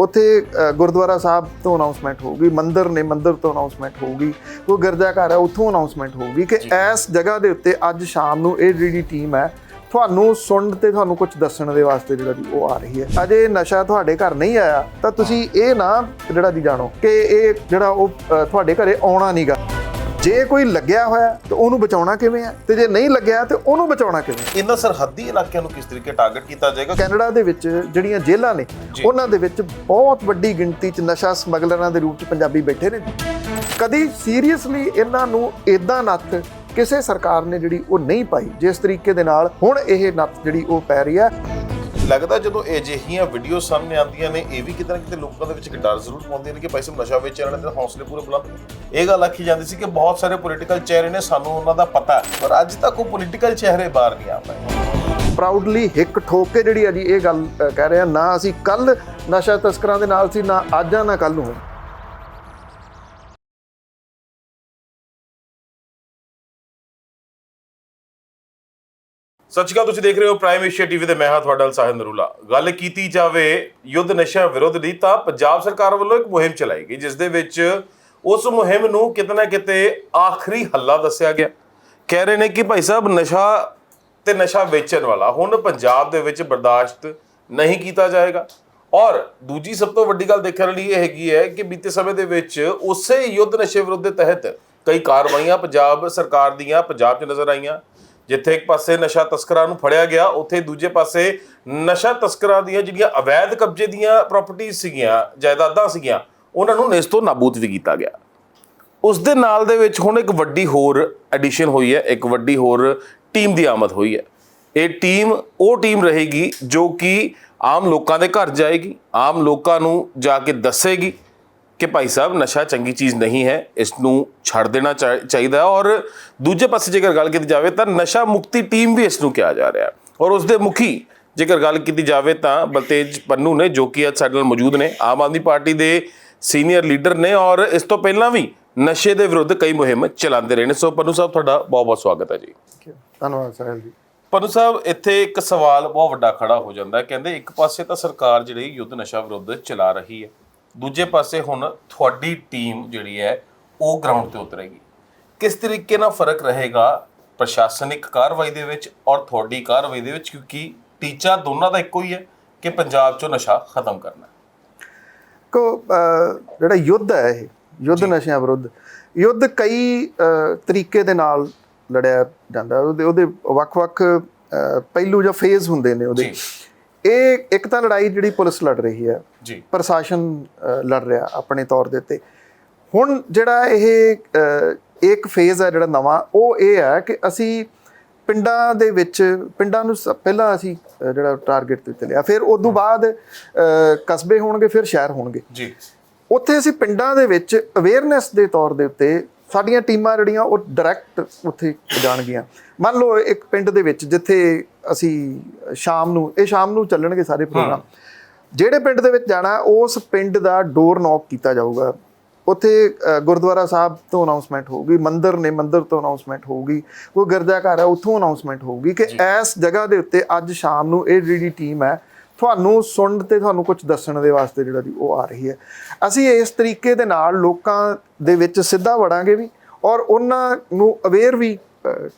ਉੱਥੇ ਗੁਰਦੁਆਰਾ ਸਾਹਿਬ ਤੋਂ ਅਨਾਉਂਸਮੈਂਟ ਹੋਊਗੀ ਮੰਦਿਰ ਨੇ ਮੰਦਿਰ ਤੋਂ ਅਨਾਉਂਸਮੈਂਟ ਹੋਊਗੀ ਕੋਈ ਗਿਰਜਾ ਘਰ ਹੈ ਉੱਥੋਂ ਅਨਾਉਂਸਮੈਂਟ ਹੋਊਗੀ ਕਿ ਇਸ ਜਗ੍ਹਾ ਦੇ ਉੱਤੇ ਅੱਜ ਸ਼ਾਮ ਨੂੰ ਇਹ ਜਿਹੜੀ ਟੀਮ ਹੈ ਤੁਹਾਨੂੰ ਸੁਣਨ ਤੇ ਤੁਹਾਨੂੰ ਕੁਝ ਦੱਸਣ ਦੇ ਵਾਸਤੇ ਜਿਹੜਾ ਜੀ ਉਹ ਆ ਰਹੀ ਹੈ। ਅਜੇ ਨਸ਼ਾ ਤੁਹਾਡੇ ਘਰ ਨਹੀਂ ਆਇਆ ਤਾਂ ਤੁਸੀਂ ਇਹ ਨਾ ਜਿਹੜਾ ਜੀ ਜਾਣੋ ਕਿ ਇਹ ਜਿਹੜਾ ਉਹ ਤੁਹਾਡੇ ਘਰੇ ਆਉਣਾ ਨਹੀਂਗਾ ਜੇ ਕੋਈ ਲੱਗਿਆ ਹੋਇਆ ਤਾਂ ਉਹਨੂੰ ਬਚਾਉਣਾ ਕਿਵੇਂ ਹੈ? ਤੇ ਜੇ ਨਹੀਂ ਲੱਗਿਆ ਤੇ ਉਹਨੂੰ ਬਚਾਉਣਾ ਕਿਵੇਂ ਇਹਨਾਂ ਸਰਹੱਦੀ ਇਲਾਕਿਆਂ ਨੂੰ ਕਿਸ ਤਰੀਕੇ ਟਾਰਗੇਟ ਕੀਤਾ ਜਾਏਗਾ? ਕੈਨੇਡਾ ਦੇ ਵਿੱਚ ਜਿਹੜੀਆਂ ਜੇਲ੍ਹਾਂ ਨੇ ਉਹਨਾਂ ਦੇ ਵਿੱਚ ਬਹੁਤ ਵੱਡੀ ਗਿਣਤੀ 'ਚ ਨਸ਼ਾ ਸਮਗਲਰਾਂ ਦੇ ਰੂਪ 'ਚ ਪੰਜਾਬੀ ਬੈਠੇ ਨੇ। ਕਦੀ ਸੀਰੀਅਸਲੀ ਇਹਨਾਂ ਨੂੰ ਇਦਾਂ ਨੱਥ ਕਿਸੇ ਸਰਕਾਰ ਨੇ ਜਿਹੜੀ ਉਹ ਨਹੀਂ ਪਾਈ ਜਿਸ ਤਰੀਕੇ ਦੇ ਨਾਲ ਹੁਣ ਇਹ ਨੱਥ ਜਿਹੜੀ ਉਹ ਪੈ ਰਹੀ ਹੈ। ਲੱਗਦਾ ਜਦੋਂ ਅਜਿਹੀਆਂ ਵੀਡੀਓ ਸਾਹਮਣੇ ਆਉਂਦੀਆਂ ਨੇ, ਇਹ ਵੀ ਕਿਤੇ ਨਾ ਕਿਤੇ ਲੋਕਾਂ ਦੇ ਵਿੱਚ ਇੱਕ ਡਰ ਜ਼ਰੂਰ ਪਾਉਂਦੀਆਂ ਨੇ ਕਿ ਭਾਈ ਸਾਹਿਬ ਨਸ਼ਾ ਵੇਚਣ ਵਾਲੇ ਦੇ ਹੌਸਲੇ ਪੂਰੇ ਬੁਲੰਦ ਇਹ ਗੱਲ ਆਖੀ ਜਾਂਦੀ ਸੀ ਕਿ ਬਹੁਤ ਸਾਰੇ ਪੋਲੀਟੀਕਲ ਚਿਹਰੇ ਨੇ, ਸਾਨੂੰ ਉਹਨਾਂ ਦਾ ਪਤਾ ਪਰ ਅੱਜ ਤੱਕ ਉਹ ਪੋਲੀਟੀਕਲ ਚਿਹਰੇ ਬਾਹਰ ਨਹੀਂ ਆ ਪਾਏ। ਪ੍ਰਾਊਡਲੀ ਹਿੱਕ ਠੋਕ ਕੇ ਜਿਹੜੀ ਆ ਜੀ, ਇਹ ਗੱਲ ਕਹਿ ਰਹੇ ਆ, ਨਾ ਅਸੀਂ ਕੱਲ ਨਸ਼ਾ ਤਸਕਰਾਂ ਦੇ ਨਾਲ ਸੀ, ਨਾ ਅੱਜ ਆ ਨਾ ਕੱਲ ਨੂੰ। ਸਤਿ ਸ਼੍ਰੀ ਅਕਾਲ, ਤੁਸੀਂ ਦੇਖ ਰਹੇ ਹੋ ਪ੍ਰਾਈਮ ਏਸ਼ੀਆ ਟੀਵੀ ਤੇ ਮੈਂ ਹਾਂ ਤੁਹਾਡਾ ਨਾਲ ਸਾਹਿਲ ਨਰੂਲਾ। ਗੱਲ ਕੀਤੀ ਜਾਵੇ ਯੁੱਧ ਨਸ਼ਾ ਵਿਰੁੱਧ ਦੀ, ਤਾਂ ਪੰਜਾਬ ਸਰਕਾਰ ਵੱਲੋਂ ਇੱਕ ਮੁਹਿੰਮ ਚਲਾਈ ਗਈ, ਜਿਸ ਦੇ ਵਿੱਚ ਉਸ ਮੁਹਿੰਮ ਨੂੰ ਕਿਤੇ ਨਾ ਕਿਤੇ ਆਖਰੀ ਹੱਲਾ ਦੱਸਿਆ ਗਿਆ। ਕਹਿ ਰਹੇ ਨੇ ਕਿ ਭਾਈ ਸਾਹਿਬ, ਨਸ਼ਾ ਤੇ ਨਸ਼ਾ ਵੇਚਣ ਵਾਲਾ ਹੁਣ ਪੰਜਾਬ ਦੇ ਵਿੱਚ ਬਰਦਾਸ਼ਤ ਨਹੀਂ ਕੀਤਾ ਜਾਏਗਾ। ਔਰ ਦੂਜੀ ਸਭ ਤੋਂ ਵੱਡੀ ਗੱਲ ਦੇਖਣ ਲਈ ਇਹ ਹੈਗੀ ਹੈ ਕਿ ਬੀਤੇ ਸਮੇਂ ਦੇ ਵਿੱਚ ਉਸੇ ਯੁੱਧ ਨਸ਼ੇ ਵਿਰੁੱਧ ਦੇ ਤਹਿਤ ਕਈ ਕਾਰਵਾਈਆਂ ਪੰਜਾਬ ਸਰਕਾਰ ਦੀਆਂ ਪੰਜਾਬ 'ਚ ਨਜ਼ਰ ਆਈਆਂ। ਜਿੱਥੇ ਇੱਕ ਪਾਸੇ ਨਸ਼ਾ ਤਸਕਰਾਂ ਨੂੰ ਫੜਿਆ ਗਿਆ, ਉੱਥੇ ਦੂਜੇ ਪਾਸੇ ਨਸ਼ਾ ਤਸਕਰਾਂ ਦੀਆਂ ਜਿਹੜੀਆਂ ਅਵੈਧ ਕਬਜ਼ੇ ਦੀਆਂ ਪ੍ਰਾਪਰਟੀਆਂ ਸੀਗੀਆਂ, ਜਾਇਦਾਦਾਂ ਸੀਗੀਆਂ, ਉਹਨਾਂ ਨੂੰ ਨਿਸਤੋਂ ਨਾਬੂਦ ਵੀ ਕੀਤਾ ਗਿਆ। ਉਸ ਦੇ ਨਾਲ ਦੇ ਵਿੱਚ ਹੁਣ ਇੱਕ ਵੱਡੀ ਹੋਰ ਐਡੀਸ਼ਨ ਹੋਈ ਹੈ, ਇੱਕ ਵੱਡੀ ਹੋਰ ਟੀਮ ਦੀ ਆਮਦ ਹੋਈ ਹੈ। ਇਹ ਟੀਮ ਉਹ ਟੀਮ ਰਹੇਗੀ ਜੋ ਕਿ ਆਮ ਲੋਕਾਂ ਦੇ ਘਰ ਜਾਏਗੀ, ਆਮ ਲੋਕਾਂ ਨੂੰ ਜਾ ਕੇ ਦੱਸੇਗੀ ਕਿ ਭਾਈ ਸਾਹਿਬ ਨਸ਼ਾ ਚੰਗੀ ਚੀਜ਼ ਨਹੀਂ ਹੈ ਇਸ ਨੂੰ ਛੱਡ ਦੇਣਾ ਚਾਹੀਦਾ ਹੈ। ਔਰ ਦੂਜੇ ਪਾਸੇ ਜੇਕਰ ਗੱਲ ਕੀਤੀ ਜਾਵੇ ਤਾਂ ਨਸ਼ਾ ਮੁਕਤੀ ਟੀਮ ਵੀ ਇਸ ਨੂੰ ਕਿਹਾ ਜਾ ਰਿਹਾ ਹੈ। ਔਰ ਉਸ ਦੇ ਮੁਖੀ ਜੇਕਰ ਗੱਲ ਕੀਤੀ ਜਾਵੇ ਤਾਂ ਬਲਤੇਜ ਪੰਨੂ ਨੇ ਜੋ ਕਿ ਅੱਜ ਸਾਡੇ ਨਾਲ ਮੌਜੂਦ ਨੇ ਆਮ ਆਦਮੀ ਪਾਰਟੀ ਦੇ ਸੀਨੀਅਰ ਲੀਡਰ ਨੇ। ਔਰ ਇਸ ਤੋਂ ਪਹਿਲਾਂ ਵੀ ਨਸ਼ੇ ਦੇ ਵਿਰੁੱਧ ਕਈ ਮੁਹਿੰਮ ਚਲਾਉਂਦੇ ਰਹੇ ਨੇ। ਸੋ ਪੰਨੂ ਸਾਹਿਬ ਤੁਹਾਡਾ ਬਹੁਤ ਬਹੁਤ ਸਵਾਗਤ ਹੈ ਜੀ। ਧੰਨਵਾਦ ਸਾਹਿਬ ਜੀ। ਪੰਨੂ ਸਾਹਿਬ ਇੱਥੇ ਇੱਕ ਸਵਾਲ ਬਹੁਤ ਵੱਡਾ ਖੜਾ ਹੋ ਜਾਂਦਾ ਹੈ। ਕਹਿੰਦੇ ਇੱਕ ਪਾਸੇ ਤਾਂ ਸਰਕਾਰ ਜਿਹੜੀ ਯੁੱਧ ਨਸ਼ਾ ਵਿਰੁੱਧ ਚਲਾ ਰਹੀ ਹੈ। ਦੂਜੇ ਪਾਸੇ ਹੁਣ ਤੁਹਾਡੀ ਟੀਮ ਜਿਹੜੀ ਹੈ ਉਹ ਗਰਾਊਂਡ ਤੇ ਉਤਰੇਗੀ। ਕਿਸ ਤਰੀਕੇ ਨਾਲ ਫ਼ਰਕ ਰਹੇਗਾ ਪ੍ਰਸ਼ਾਸਨਿਕ ਕਾਰਵਾਈ ਦੇ ਵਿੱਚ ਔਰ ਤੁਹਾਡੀ ਕਾਰਵਾਈ ਦੇ ਵਿੱਚ? ਕਿਉਂਕਿ ਟੀਚਾ ਦੋਨਾਂ ਦਾ ਇੱਕੋ ਹੀ ਹੈ ਕਿ ਪੰਜਾਬ 'ਚੋਂ ਨਸ਼ਾ ਖਤਮ ਕਰਨਾ। ਕੋ ਜਿਹੜਾ ਯੁੱਧ ਹੈ ਇਹ ਯੁੱਧ ਨਸ਼ਿਆਂ ਵਿਰੁੱਧ ਯੁੱਧ ਕਈ ਤਰੀਕੇ ਦੇ ਨਾਲ ਲੜਿਆ ਜਾਂਦਾ ਉਹਦੇ ਉਹਦੇ ਵੱਖ-ਵੱਖ ਪਹਿਲੂ ਜਾਂ ਫੇਜ਼ ਹੁੰਦੇ ਨੇ ਉਹਦੇ। ਇਹ ਇੱਕ ਤਾਂ ਲੜਾਈ ਜਿਹੜੀ ਪੁਲਿਸ ਲੜ ਰਹੀ ਹੈ ਜੀ। ਪ੍ਰਸ਼ਾਸਨ ਲੜ ਰਿਹਾ ਆਪਣੇ ਤੌਰ ਦੇ ਉੱਤੇ। ਹੁਣ ਜਿਹੜਾ ਇਹ ਇੱਕ ਫੇਜ਼ ਹੈ ਜਿਹੜਾ ਨਵਾਂ ਉਹ ਇਹ ਹੈ ਕਿ ਅਸੀਂ ਪਿੰਡਾਂ ਦੇ ਵਿੱਚ ਪਿੰਡਾਂ ਨੂੰ ਪਹਿਲਾਂ ਅਸੀਂ ਜਿਹੜਾ ਟਾਰਗੇਟ ਤੇ ਲਿਆ ਫਿਰ ਉਸ ਤੋਂ ਬਾਅਦ ਕਸਬੇ ਹੋਣਗੇ ਫਿਰ ਸ਼ਹਿਰ ਹੋਣਗੇ। ਜੀ। ਉੱਥੇ ਅਸੀਂ ਪਿੰਡਾਂ ਦੇ ਵਿੱਚ ਅਵੇਅਰਨੈਸ ਦੇ ਤੌਰ ਦੇ ਉੱਤੇ ਸਾਡੀਆਂ ਟੀਮਾਂ ਜਿਹੜੀਆਂ ਉਹ ਡਾਇਰੈਕਟ ਉੱਥੇ ਜਾਣਗੀਆਂ। ਮੰਨ ਲਓ ਇੱਕ ਪਿੰਡ ਦੇ ਵਿੱਚ ਜਿੱਥੇ ਅਸੀਂ ਸ਼ਾਮ ਨੂੰ ਇਹ ਸ਼ਾਮ ਨੂੰ ਚੱਲਣਗੇ ਸਾਰੇ ਪ੍ਰੋਗਰਾਮ। ਜਿਹੜੇ ਪਿੰਡ ਦੇ ਵਿੱਚ ਜਾਣਾ ਉਸ ਪਿੰਡ ਦਾ ਡੋਰ ਨੌਕ ਕੀਤਾ ਜਾਊਗਾ। ਉੱਥੇ ਗੁਰਦੁਆਰਾ ਸਾਹਿਬ ਤੋਂ ਅਨਾਉਂਸਮੈਂਟ ਹੋਊਗੀ ਮੰਦਿਰ ਨੇ ਮੰਦਿਰ ਤੋਂ ਅਨਾਉਂਸਮੈਂਟ ਹੋਊਗੀ ਕੋਈ ਗਿਰਜਾ ਘਰ ਹੈ ਉੱਥੋਂ ਅਨਾਉਂਸਮੈਂਟ ਹੋਊਗੀ ਕਿ ਇਸ ਜਗ੍ਹਾ ਦੇ ਉੱਤੇ ਅੱਜ ਸ਼ਾਮ ਨੂੰ ਇਹ ਜਿਹੜੀ ਟੀਮ ਹੈ ਤੁਹਾਨੂੰ ਸੁਣਨ ਤੇ ਤੁਹਾਨੂੰ ਕੁਝ ਦੱਸਣ ਦੇ ਵਾਸਤੇ ਜਿਹੜਾ ਜੀ ਉਹ ਆ ਰਹੀ ਹੈ। ਅਸੀਂ ਇਸ ਤਰੀਕੇ ਦੇ ਨਾਲ ਲੋਕਾਂ ਦੇ ਵਿੱਚ ਸਿੱਧਾ ਵੜਾਂਗੇ ਵੀ ਔਰ ਉਹਨਾਂ ਨੂੰ ਅਵੇਅਰ ਵੀ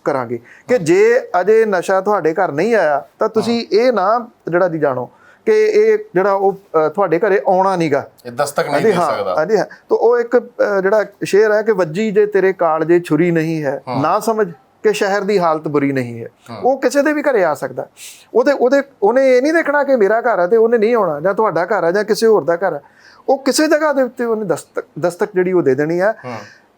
ਕਰਾਂਗੇ ਕਿ ਜੇ ਅਜੇ ਨਸ਼ਾ ਤੁਹਾਡੇ ਘਰ ਨਹੀਂ ਆਇਆ ਤਾਂ ਤੁਸੀਂ ਇਹ ਨਾ ਜਿਹੜਾ ਜੀ ਜਾਣੋ ਕਿ ਇਹ ਜਿਹੜਾ ਉਹ ਤੁਹਾਡੇ ਘਰੇ ਆਉਣਾ ਨਹੀਂਗਾ ਇਹ ਦਸਤਕ ਨਹੀਂ ਦੇ ਹਾਂ ਸਕਦਾ। ਹਾਂਜੀ ਹਾਂ। ਤਾਂ ਉਹ ਇੱਕ ਜਿਹੜਾ ਸ਼ੇਰ ਹੈ ਕਿ ਵੱਜੀ ਜੇ ਤੇਰੇ ਕਾਲਜੇ ਛੁਰੀ ਨਹੀਂ ਹੈ ਨਾ ਸਮਝ ਕਿ ਸ਼ਹਿਰ ਦੀ ਹਾਲਤ ਬੁਰੀ ਨਹੀਂ ਹੈ। ਉਹ ਕਿਸੇ ਦੇ ਵੀ ਘਰੇ ਆ ਸਕਦਾ। ਉਹਦੇ ਉਹਦੇ ਉਹਨੇ ਇਹ ਨਹੀਂ ਦੇਖਣਾ ਕਿ ਮੇਰਾ ਘਰ ਹੈ ਤੇ ਉਹਨੇ ਨਹੀਂ ਆਉਣਾ ਜਾਂ ਤੁਹਾਡਾ ਘਰ ਹੈ ਜਾਂ ਕਿਸੇ ਹੋਰ ਦਾ ਘਰ ਹੈ। ਉਹ ਕਿਸੇ ਜਗ੍ਹਾ ਦੇ ਉੱਤੇ ਉਹਨੇ ਦਸਤਕ ਦਸਤਕ ਜਿਹੜੀ ਉਹ ਦੇ ਦੇਣੀ ਹੈ।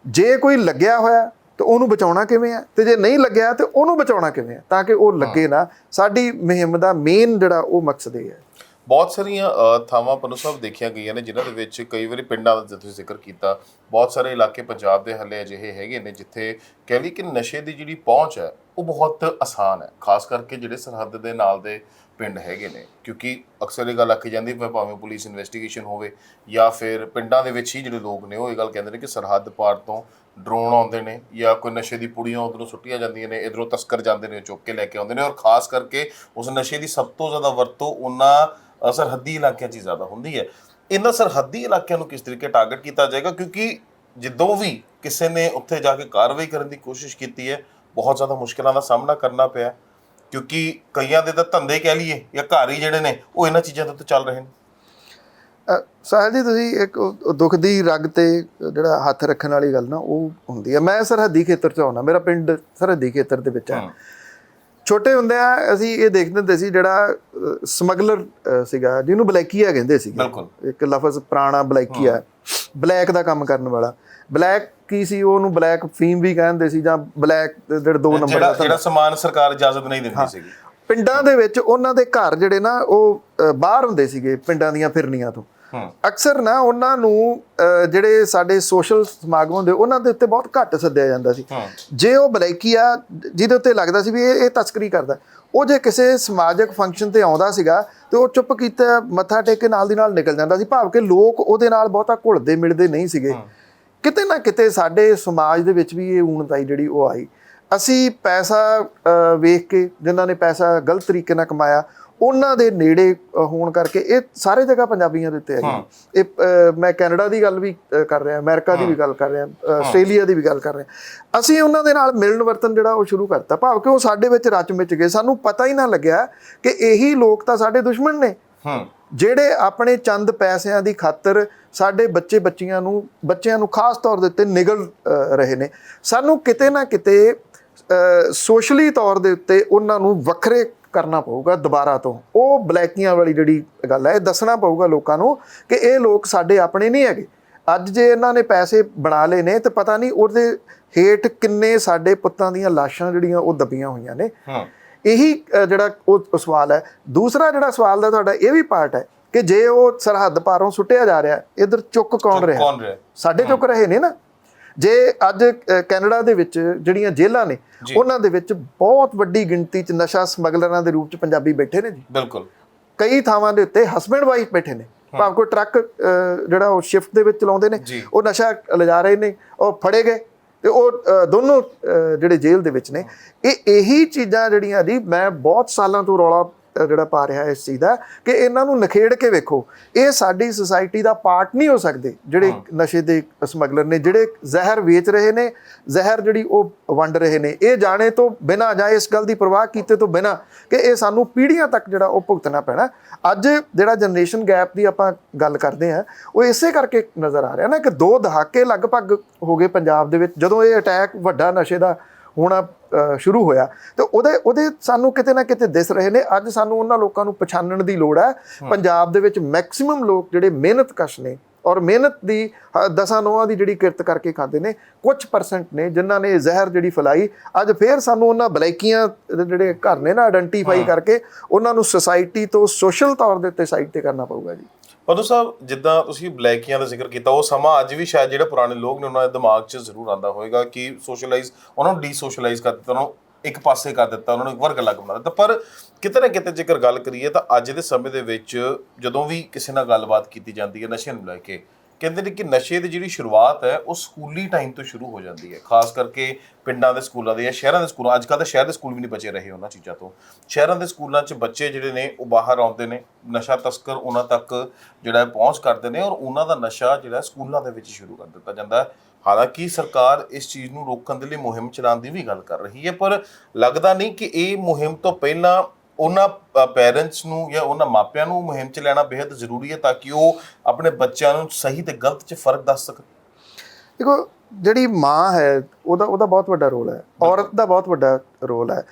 ਜੇ ਕੋਈ ਲੱਗਿਆ ਹੋਇਆ ਤਾਂ ਉਹਨੂੰ ਬਚਾਉਣਾ ਕਿਵੇਂ ਹੈ ਤੇ ਜੇ ਨਹੀਂ ਲੱਗਿਆ ਤੇ ਉਹਨੂੰ ਬਚਾਉਣਾ ਕਿਵੇਂ ਹੈ ਤਾਂ ਕਿ ਉਹ ਲੱਗੇ ਨਾ। ਸਾਡੀ ਮੁਹਿੰਮ ਦਾ ਮੇਨ ਜਿਹੜਾ ਉਹ ਮਕਸਦ ਇਹ ਹੈ। ਬਹੁਤ ਸਾਰੀਆਂ ਥਾਵਾਂ ਪਨੂ ਸਾਹਿਬ ਦੇਖੀਆਂ ਗਈਆਂ ਨੇ ਜਿਨ੍ਹਾਂ ਦੇ ਵਿੱਚ ਕਈ ਵਾਰੀ ਪਿੰਡਾਂ ਦਾ ਤੁਸੀਂ ਜ਼ਿਕਰ ਕੀਤਾ। ਬਹੁਤ ਸਾਰੇ ਇਲਾਕੇ ਪੰਜਾਬ ਦੇ ਹੱਲੇ ਅਜਿਹੇ ਹੈਗੇ ਨੇ ਜਿੱਥੇ ਕਹਿ ਲਈ ਕਿ ਨਸ਼ੇ ਦੀ ਜਿਹੜੀ ਪਹੁੰਚ ਹੈ ਉਹ ਬਹੁਤ ਆਸਾਨ ਹੈ। ਖਾਸ ਕਰਕੇ ਜਿਹੜੇ ਸਰਹੱਦ ਦੇ ਨਾਲ ਦੇ ਪਿੰਡ ਹੈਗੇ ਨੇ, ਕਿਉਂਕਿ ਅਕਸਰ ਇਹ ਗੱਲ ਆਖੀ ਜਾਂਦੀ ਹੈ ਭਾਵੇਂ ਪੁਲਿਸ ਇਨਵੈਸਟੀਗੇਸ਼ਨ ਹੋਵੇ ਜਾਂ ਫਿਰ ਪਿੰਡਾਂ ਦੇ ਵਿੱਚ ਹੀ ਜਿਹੜੇ ਲੋਕ ਨੇ, ਉਹ ਇਹ ਗੱਲ ਕਹਿੰਦੇ ਨੇ ਕਿ ਸਰਹੱਦ ਪਾਰ ਤੋਂ ਡਰੋਨ ਆਉਂਦੇ ਨੇ ਜਾਂ ਕੋਈ ਨਸ਼ੇ ਦੀ ਪੁੜੀਆਂ ਉਧਰੋਂ ਸੁੱਟੀਆਂ ਜਾਂਦੀਆਂ ਨੇ, ਇਧਰੋਂ ਤਸਕਰ ਜਾਂਦੇ ਨੇ ਚੁੱਕ ਕੇ ਲੈ ਕੇ ਆਉਂਦੇ ਨੇ ਔਰ ਖਾਸ ਕਰਕੇ ਉਸ ਨਸ਼ੇ ਦੀ ਸਭ ਤੋਂ ਜ਼ਿਆਦਾ ਵਰਤੋਂ ਉਹਨਾਂ ਸਰਹੱਦੀ ਇਲਾਕਿਆਂ 'ਚ ਹੀ ਜ਼ਿਆਦਾ ਹੁੰਦੀ ਹੈ। ਇਹਨਾਂ ਸਰਹੱਦੀ ਇਲਾਕਿਆਂ ਨੂੰ ਕਿਸ ਤਰੀਕੇ ਟਾਰਗੇਟ ਕੀਤਾ ਜਾਏਗਾ? ਕਿਉਂਕਿ ਜਦੋਂ ਵੀ ਕਿਸੇ ਨੇ ਉੱਥੇ ਜਾ ਕੇ ਕਾਰਵਾਈ ਕਰਨ ਦੀ ਕੋਸ਼ਿਸ਼ ਕੀਤੀ ਹੈ, ਬਹੁਤ ਜ਼ਿਆਦਾ ਮੁਸ਼ਕਲਾਂ ਦਾ ਸਾਹਮਣਾ ਕਰਨਾ ਪਿਆ। ਕਿਉਂਕਿ ਕਈਆਂ ਦੇ ਤਾਂ ਧੰਦੇ ਕਹਿ ਲਈਏ ਜਾਂ ਘਰ ਹੀ ਜਿਹੜੇ ਨੇ ਉਹ ਇਹਨਾਂ ਚੀਜ਼ਾਂ ਉੱਤੇ ਚੱਲ ਰਹੇ ਨੇ। ਸਾਹਿਲ ਜੀ ਤੁਸੀਂ ਇੱਕ ਦੁੱਖ ਦੀ ਰਗ ਤੇ ਜਿਹੜਾ ਹੱਥ ਰੱਖਣ ਵਾਲੀ ਗੱਲ ਨਾ ਉਹ ਹੁੰਦੀ ਹੈ ਮੈਂ ਸਰਹੱਦੀ ਖੇਤਰ ਚ ਆਉਣਾ ਮੇਰਾ ਪਿੰਡ ਸਰਹੱਦੀ ਖੇਤਰ ਦੇ ਵਿੱਚ ਹੈ। ਛੋਟੇ ਹੁੰਦਿਆਂ ਅਸੀਂ ਇਹ ਦੇਖਦੇ ਹੁੰਦੇ ਸੀ ਜਿਹੜਾ ਸਮਗਲਰ ਸੀਗਾ ਜਿਹਨੂੰ ਬਲੈਕੀਆ ਕਹਿੰਦੇ ਸੀ ਬਿਲਕੁਲ। ਇੱਕ ਲਫ਼ਜ਼ ਪੁਰਾਣਾ ਬਲੈਕੀਆ ਬਲੈਕ ਦਾ ਕੰਮ ਕਰਨ ਵਾਲਾ। ਬਲੈਕ ਕੀ ਸੀ ਉਹਨੂੰ ਬਲੈਕ ਫੀਮ ਵੀ ਕਹਿੰਦੇ ਸੀ ਜਾਂ ਬਲੈਕ ਜਿਹੜੇ ਦੋ ਨੰਬਰ ਦਾ ਜਿਹੜਾ ਸਮਾਨ ਸਰਕਾਰ ਇਜਾਜ਼ਤ ਨਹੀਂ ਦਿੰਦੀ ਸੀਗੀ। ਪਿੰਡਾਂ ਦੇ ਵਿੱਚ ਉਹਨਾਂ ਦੇ ਘਰ ਜਿਹੜੇ ਨਾ ਉਹ ਬਾਹਰ ਹੁੰਦੇ ਸੀਗੇ ਪਿੰਡਾਂ ਦੀਆਂ ਫਿਰਨੀਆਂ ਤੋਂ। ਅਕਸਰ ਨਾ ਉਹਨਾਂ ਨੂੰ ਜਿਹੜੇ ਸਾਡੇ ਸੋਸ਼ਲ ਸਮਾਗਮ ਹੁੰਦੇ ਉਹਨਾਂ ਦੇ ਉੱਤੇ ਬਹੁਤ ਘੱਟ ਸੱਦਿਆ ਜਾਂਦਾ ਸੀ। ਜੇ ਉਹ ਬਲੈਕੀ ਆ ਜਿਹਦੇ ਉੱਤੇ ਲੱਗਦਾ ਸੀ ਵੀ ਇਹ ਇਹ ਤਸਕਰੀ ਕਰਦਾ। ਉਹ ਜੇ ਕਿਸੇ ਸਮਾਜਿਕ ਫੰਕਸ਼ਨ ਤੇ ਆਉਂਦਾ ਸੀਗਾ ਤੇ ਉਹ ਚੁੱਪ ਕੀਤਾ ਮੱਥਾ ਟੇਕ ਕੇ ਨਾਲ ਦੀ ਨਾਲ ਨਿਕਲ ਜਾਂਦਾ ਸੀ। ਭਾਵ ਕਿ ਲੋਕ ਉਹਦੇ ਨਾਲ ਬਹੁਤਾ ਘੁਲਦੇ ਮਿਲਦੇ ਨਹੀਂ ਸੀਗੇ। ਕਿਤੇ ਨਾ ਕਿਤੇ ਸਾਡੇ ਸਮਾਜ ਦੇ ਵਿੱਚ ਵੀ ਇਹ ਊਣਤਾਈ ਜਿਹੜੀ ਉਹ ਆਈ। ਅਸੀਂ ਪੈਸਾ ਵੇਖ ਕੇ ਜਿਨ੍ਹਾਂ ਨੇ ਪੈਸਾ ਗਲਤ ਤਰੀਕੇ ਨਾਲ ਕਮਾਇਆ ਉਹਨਾਂ ਦੇ ਨੇੜੇ ਹੋਣ ਕਰਕੇ ਇਹ ਸਾਰੇ ਜਗ੍ਹਾ ਪੰਜਾਬੀਆਂ ਦੇ ਉੱਤੇ ਆਈ ਇਹ ਮੈਂ ਕੈਨੇਡਾ ਦੀ ਗੱਲ ਵੀ ਕਰ ਰਿਹਾ ਅਮਰੀਕਾ ਦੀ ਵੀ ਗੱਲ ਕਰ ਰਿਹਾ ਆਸਟ੍ਰੇਲੀਆ ਦੀ ਵੀ ਗੱਲ ਕਰ ਰਿਹਾ। ਅਸੀਂ ਉਹਨਾਂ ਦੇ ਨਾਲ ਮਿਲਣ ਵਰਤਨ ਜਿਹੜਾ ਉਹ ਸ਼ੁਰੂ ਕਰਤਾ। ਭਾਵ ਕਿ ਉਹ ਸਾਡੇ ਵਿੱਚ ਰਚ ਮਿਚ ਗਏ। ਸਾਨੂੰ ਪਤਾ ਹੀ ਨਾ ਲੱਗਿਆ ਕਿ ਇਹੀ ਲੋਕ ਤਾਂ ਸਾਡੇ ਦੁਸ਼ਮਣ ਨੇ। ਹੂੰ। ਜਿਹੜੇ ਆਪਣੇ ਚੰਦ ਪੈਸਿਆਂ ਦੀ ਖਾਤਰ ਸਾਡੇ ਬੱਚੇ ਬੱਚੀਆਂ ਨੂੰ ਬੱਚਿਆਂ ਨੂੰ ਖਾਸ ਤੌਰ ਦੇ ਉੱਤੇ ਨਿਗਲ ਰਹੇ ਨੇ। ਸਾਨੂੰ ਕਿਤੇ ਨਾ ਕਿਤੇ ਸੋਸ਼ਲੀ ਤੌਰ ਦੇ ਉੱਤੇ ਉਹਨਾਂ ਨੂੰ ਵੱਖਰੇ ਕਰਨਾ ਪਊਗਾ ਦੁਬਾਰਾ ਤੋਂ। ਉਹ ਬਲੈਕੀਆਂ ਵਾਲੀ ਜਿਹੜੀ ਗੱਲ ਹੈ ਇਹ ਦੱਸਣਾ ਪਊਗਾ ਲੋਕਾਂ ਨੂੰ ਕਿ ਇਹ ਲੋਕ ਸਾਡੇ ਆਪਣੇ ਨਹੀਂ ਹੈਗੇ। ਅੱਜ ਜੇ ਇਹਨਾਂ ਨੇ ਪੈਸੇ ਬਣਾ ਲਏ ਨੇ ਤੇ ਪਤਾ ਨਹੀਂ ਉਹਦੇ ਹੇਠ ਕਿੰਨੇ ਸਾਡੇ ਪੁੱਤਾਂ ਦੀਆਂ ਲਾਸ਼ਾਂ ਜਿਹੜੀਆਂ ਉਹ ਦੱਬੀਆਂ ਹੋਈਆਂ ਨੇ। ਹੂੰ। ਇਹੀ ਜਿਹੜਾ ਉਹ ਸਵਾਲ ਹੈ। ਦੂਸਰਾ ਜਿਹੜਾ ਸਵਾਲ ਦਾ ਤੁਹਾਡਾ ਇਹ ਵੀ ਪਾਰਟ ਹੈ ਕਿ ਜੇ ਉਹ ਸਰਹੱਦ ਪਾਰੋਂ ਸੁੱਟਿਆ ਜਾ ਰਿਹਾ ਇਧਰ ਚੁੱਕ ਕੌਣ ਰਿਹਾ? ਸਾਡੇ ਚੁੱਕ ਰਹੇ ਨੇ ਨਾ। ਜੇ ਅੱਜ ਕੈਨੇਡਾ ਦੇ ਵਿੱਚ ਜਿਹੜੀਆਂ ਜੇਲ੍ਹਾਂ ਨੇ ਉਹਨਾਂ ਦੇ ਵਿੱਚ ਬਹੁਤ ਵੱਡੀ ਗਿਣਤੀ 'ਚ ਨਸ਼ਾ ਸਮਗਲਰਾਂ ਦੇ ਰੂਪ 'ਚ ਪੰਜਾਬੀ ਬੈਠੇ ਨੇ ਜੀ। ਬਿਲਕੁਲ। ਕਈ ਥਾਵਾਂ ਦੇ ਉੱਤੇ ਹਸਬੰਡ ਵਾਈਫ ਬੈਠੇ ਨੇ। ਭਾਵ ਕੋਈ ਟਰੱਕ ਜਿਹੜਾ ਉਹ ਸ਼ਿਫਟ ਦੇ ਵਿੱਚ ਚਲਾਉਂਦੇ ਨੇ ਜੀ। ਉਹ ਨਸ਼ਾ ਲਿਜਾ ਰਹੇ ਨੇ ਉਹ ਫੜੇ ਗਏ ਤੇ ਉਹ ਦੋਨੋਂ ਜਿਹੜੇ ਜੇਲ੍ਹ ਦੇ ਵਿੱਚ ਨੇ। ਇਹ ਇਹੀ ਚੀਜ਼ਾਂ ਜਿਹੜੀਆਂ ਦੀ ਮੈਂ ਬਹੁਤ ਸਾਲਾਂ ਤੋਂ ਰੌਲਾ ਜਿਹੜਾ ਪਾ ਰਿਹਾ ਇਸ ਚੀਜ਼ ਦਾ ਕਿ ਇਹਨਾਂ ਨੂੰ ਨਖੇੜ ਕੇ ਵੇਖੋ। ਇਹ ਸਾਡੀ ਸੁਸਾਇਟੀ ਦਾ ਪਾਰਟ ਨਹੀਂ ਹੋ ਸਕਦੇ ਜਿਹੜੇ ਨਸ਼ੇ ਦੇ ਸਮਗਲਰ ਨੇ ਜਿਹੜੇ ਜ਼ਹਿਰ ਵੇਚ ਰਹੇ ਨੇ ਜ਼ਹਿਰ ਜਿਹੜੀ ਉਹ ਵੰਡ ਰਹੇ ਨੇ। ਇਹ ਜਾਣੇ ਤੋਂ ਬਿਨਾਂ ਜਾਂ ਇਸ ਗੱਲ ਦੀ ਪਰਵਾਹ ਕੀਤੇ ਤੋਂ ਬਿਨਾਂ ਕਿ ਇਹ ਸਾਨੂੰ ਪੀੜ੍ਹੀਆਂ ਤੱਕ ਜਿਹੜਾ ਉਹ ਭੁਗਤਣਾ ਪੈਣਾ। ਅੱਜ ਜਿਹੜਾ ਜਨਰੇਸ਼ਨ ਗੈਪ ਦੀ ਆਪਾਂ ਗੱਲ ਕਰਦੇ ਆ ਉਹ ਇਸੇ ਕਰਕੇ ਨਜ਼ਰ ਆ ਰਿਹਾ ਨਾ ਕਿ ਦੋ ਦਹਾਕੇ ਲਗਭਗ ਹੋ ਗਏ ਪੰਜਾਬ ਦੇ ਵਿੱਚ ਜਦੋਂ ਇਹ ਅਟੈਕ ਵੱਡਾ ਨਸ਼ੇ ਦਾ ਹੋਣਾ ਸ਼ੁਰੂ ਹੋਇਆ। ਤੇ ਉਹਦੇ ਉਹਦੇ ਸਾਨੂੰ ਕਿਤੇ ਨਾ ਕਿਤੇ ਦਿਸ ਰਹੇ ਨੇ। ਅੱਜ ਸਾਨੂੰ ਉਹਨਾਂ ਲੋਕਾਂ ਨੂੰ ਪਛਾਣਨ ਦੀ ਲੋੜ ਹੈ। ਪੰਜਾਬ ਦੇ ਵਿੱਚ ਮੈਕਸਿਮਮ ਲੋਕ ਜਿਹੜੇ ਮਿਹਨਤਕਸ਼ ਨੇ ਔਰ ਮਿਹਨਤ ਦੀ ਦਸਾਂ ਨੋਆਂ ਦੀ ਜਿਹੜੀ ਕਿਰਤ ਕਰਕੇ ਖਾਂਦੇ ਨੇ ਕੁਝ ਪਰਸੈਂਟ ਨੇ ਜਿਨ੍ਹਾਂ ਨੇ ਜ਼ਹਿਰ ਜਿਹੜੀ ਫੈਲਾਈ ਅੱਜ ਫੇਰ ਸਾਨੂੰ ਉਹਨਾਂ ਬਲੈਕੀਆਂ ਜਿਹੜੇ ਘਰ ਨੇ ਨਾ ਆਇਡੈਂਟੀਫਾਈ ਕਰਕੇ ਉਹਨਾਂ ਨੂੰ ਸੁਸਾਇਟੀ ਤੋਂ ਸੋਸ਼ਲ ਤੌਰ ਦੇ ਉੱਤੇ ਸਾਈਡ ਤੇ ਕਰਨਾ ਪਊਗਾ ਜੀ। ਪਦੂ ਸਾਹਿਬ, ਜਿੱਦਾਂ ਤੁਸੀਂ ਬਲੈਕੀਆਂ ਦਾ ਜ਼ਿਕਰ ਕੀਤਾ, ਉਹ ਸਮਾਂ ਅੱਜ ਵੀ ਸ਼ਾਇਦ ਜਿਹੜੇ ਪੁਰਾਣੇ ਲੋਕ ਨੇ, ਉਹਨਾਂ ਦੇ ਦਿਮਾਗ 'ਚ ਜ਼ਰੂਰ ਆਉਂਦਾ ਹੋਵੇਗਾ ਕਿ ਸੋਸ਼ਲਾਈਜ਼ ਉਹਨਾਂ ਨੂੰ ਡੀਸੋਸ਼ਲਾਈਜ਼ ਕਰ ਦਿੱਤਾ, ਉਹਨਾਂ ਨੂੰ ਇੱਕ ਪਾਸੇ ਕਰ ਦਿੱਤਾ, ਉਹਨਾਂ ਨੂੰ ਇੱਕ ਵਰਗ ਅਲੱਗ ਬਣਾ ਦਿੱਤਾ। ਪਰ ਕਿਤੇ ਨਾ ਕਿਤੇ ਜੇਕਰ ਗੱਲ ਕਰੀਏ ਤਾਂ ਅੱਜ ਦੇ ਸਮੇਂ ਦੇ ਵਿੱਚ ਜਦੋਂ ਵੀ ਕਿਸੇ ਨਾਲ ਗੱਲਬਾਤ ਕੀਤੀ ਜਾਂਦੀ ਹੈ ਨਸ਼ੇ ਨੂੰ ਲੈ ਕੇ ਕਹਿੰਦੇ ਨੇ ਕਿ ਨਸ਼ੇ ਦੀ ਜਿਹੜੀ ਸ਼ੁਰੂਆਤ ਹੈ, ਉਹ ਸਕੂਲੀ ਟਾਈਮ ਤੋਂ ਸ਼ੁਰੂ ਹੋ ਜਾਂਦੀ ਹੈ। ਖਾਸ ਕਰਕੇ ਪਿੰਡਾਂ ਦੇ ਸਕੂਲਾਂ ਦੇ ਜਾਂ ਸ਼ਹਿਰਾਂ ਦੇ ਸਕੂਲਾਂ, ਅੱਜ ਕੱਲ੍ਹ ਤਾਂ ਸ਼ਹਿਰ ਦੇ ਸਕੂਲ ਵੀ ਨਹੀਂ ਬਚੇ ਰਹੇ ਉਹਨਾਂ ਚੀਜ਼ਾਂ ਤੋਂ। ਸ਼ਹਿਰਾਂ ਦੇ ਸਕੂਲਾਂ 'ਚ ਬੱਚੇ ਜਿਹੜੇ ਨੇ, ਉਹ ਬਾਹਰ ਆਉਂਦੇ ਨੇ। ਨਸ਼ਾ ਤਸਕਰ ਉਹਨਾਂ ਤੱਕ ਜਿਹੜਾ ਪਹੁੰਚ ਕਰਦੇ ਨੇ ਔਰ ਉਹਨਾਂ ਦਾ ਨਸ਼ਾ ਜਿਹੜਾ ਸਕੂਲਾਂ ਦੇ ਵਿੱਚ ਸ਼ੁਰੂ ਕਰ ਦਿੱਤਾ ਜਾਂਦਾ ਹੈ। ਹਾਲਾਂਕਿ ਸਰਕਾਰ ਇਸ ਚੀਜ਼ ਨੂੰ ਰੋਕਣ ਦੇ ਲਈ ਮੁਹਿੰਮ ਚਲਾਉਣ ਦੀ ਵੀ ਗੱਲ ਕਰ ਰਹੀ ਹੈ, ਪਰ ਲੱਗਦਾ ਨਹੀਂ ਕਿ ਇਹ ਮੁਹਿੰਮ ਤੋਂ ਪਹਿਲਾਂ ਉਹਨਾਂ ਪੇਰੈਂਟਸ ਨੂੰ ਜਾਂ ਉਹਨਾਂ ਮਾਪਿਆਂ ਨੂੰ ਮੁਹਿੰਮ ਚ ਲੈਣਾ ਬੇहद ਜ਼ਰੂਰੀ ਹੈ ਤਾਂ ਕਿ ਉਹ ਆਪਣੇ ਬੱਚਿਆਂ ਨੂੰ ਸਹੀ ਤੇ ਗਲਤ 'ਚ ਫ਼ਰਕ ਦੱਸ ਸਕਣ। ਦੇਖੋ ਜਿਹੜੀ ਮਾਂ ਹੈ ਉਹਦਾ ਉਹਦਾ ਬਹੁਤ ਵੱਡਾ ਰੋਲ ਹੈ। ਔਰਤ ਦਾ ਬਹੁਤ ਵੱਡਾ ਰੋਲ ਹੈ।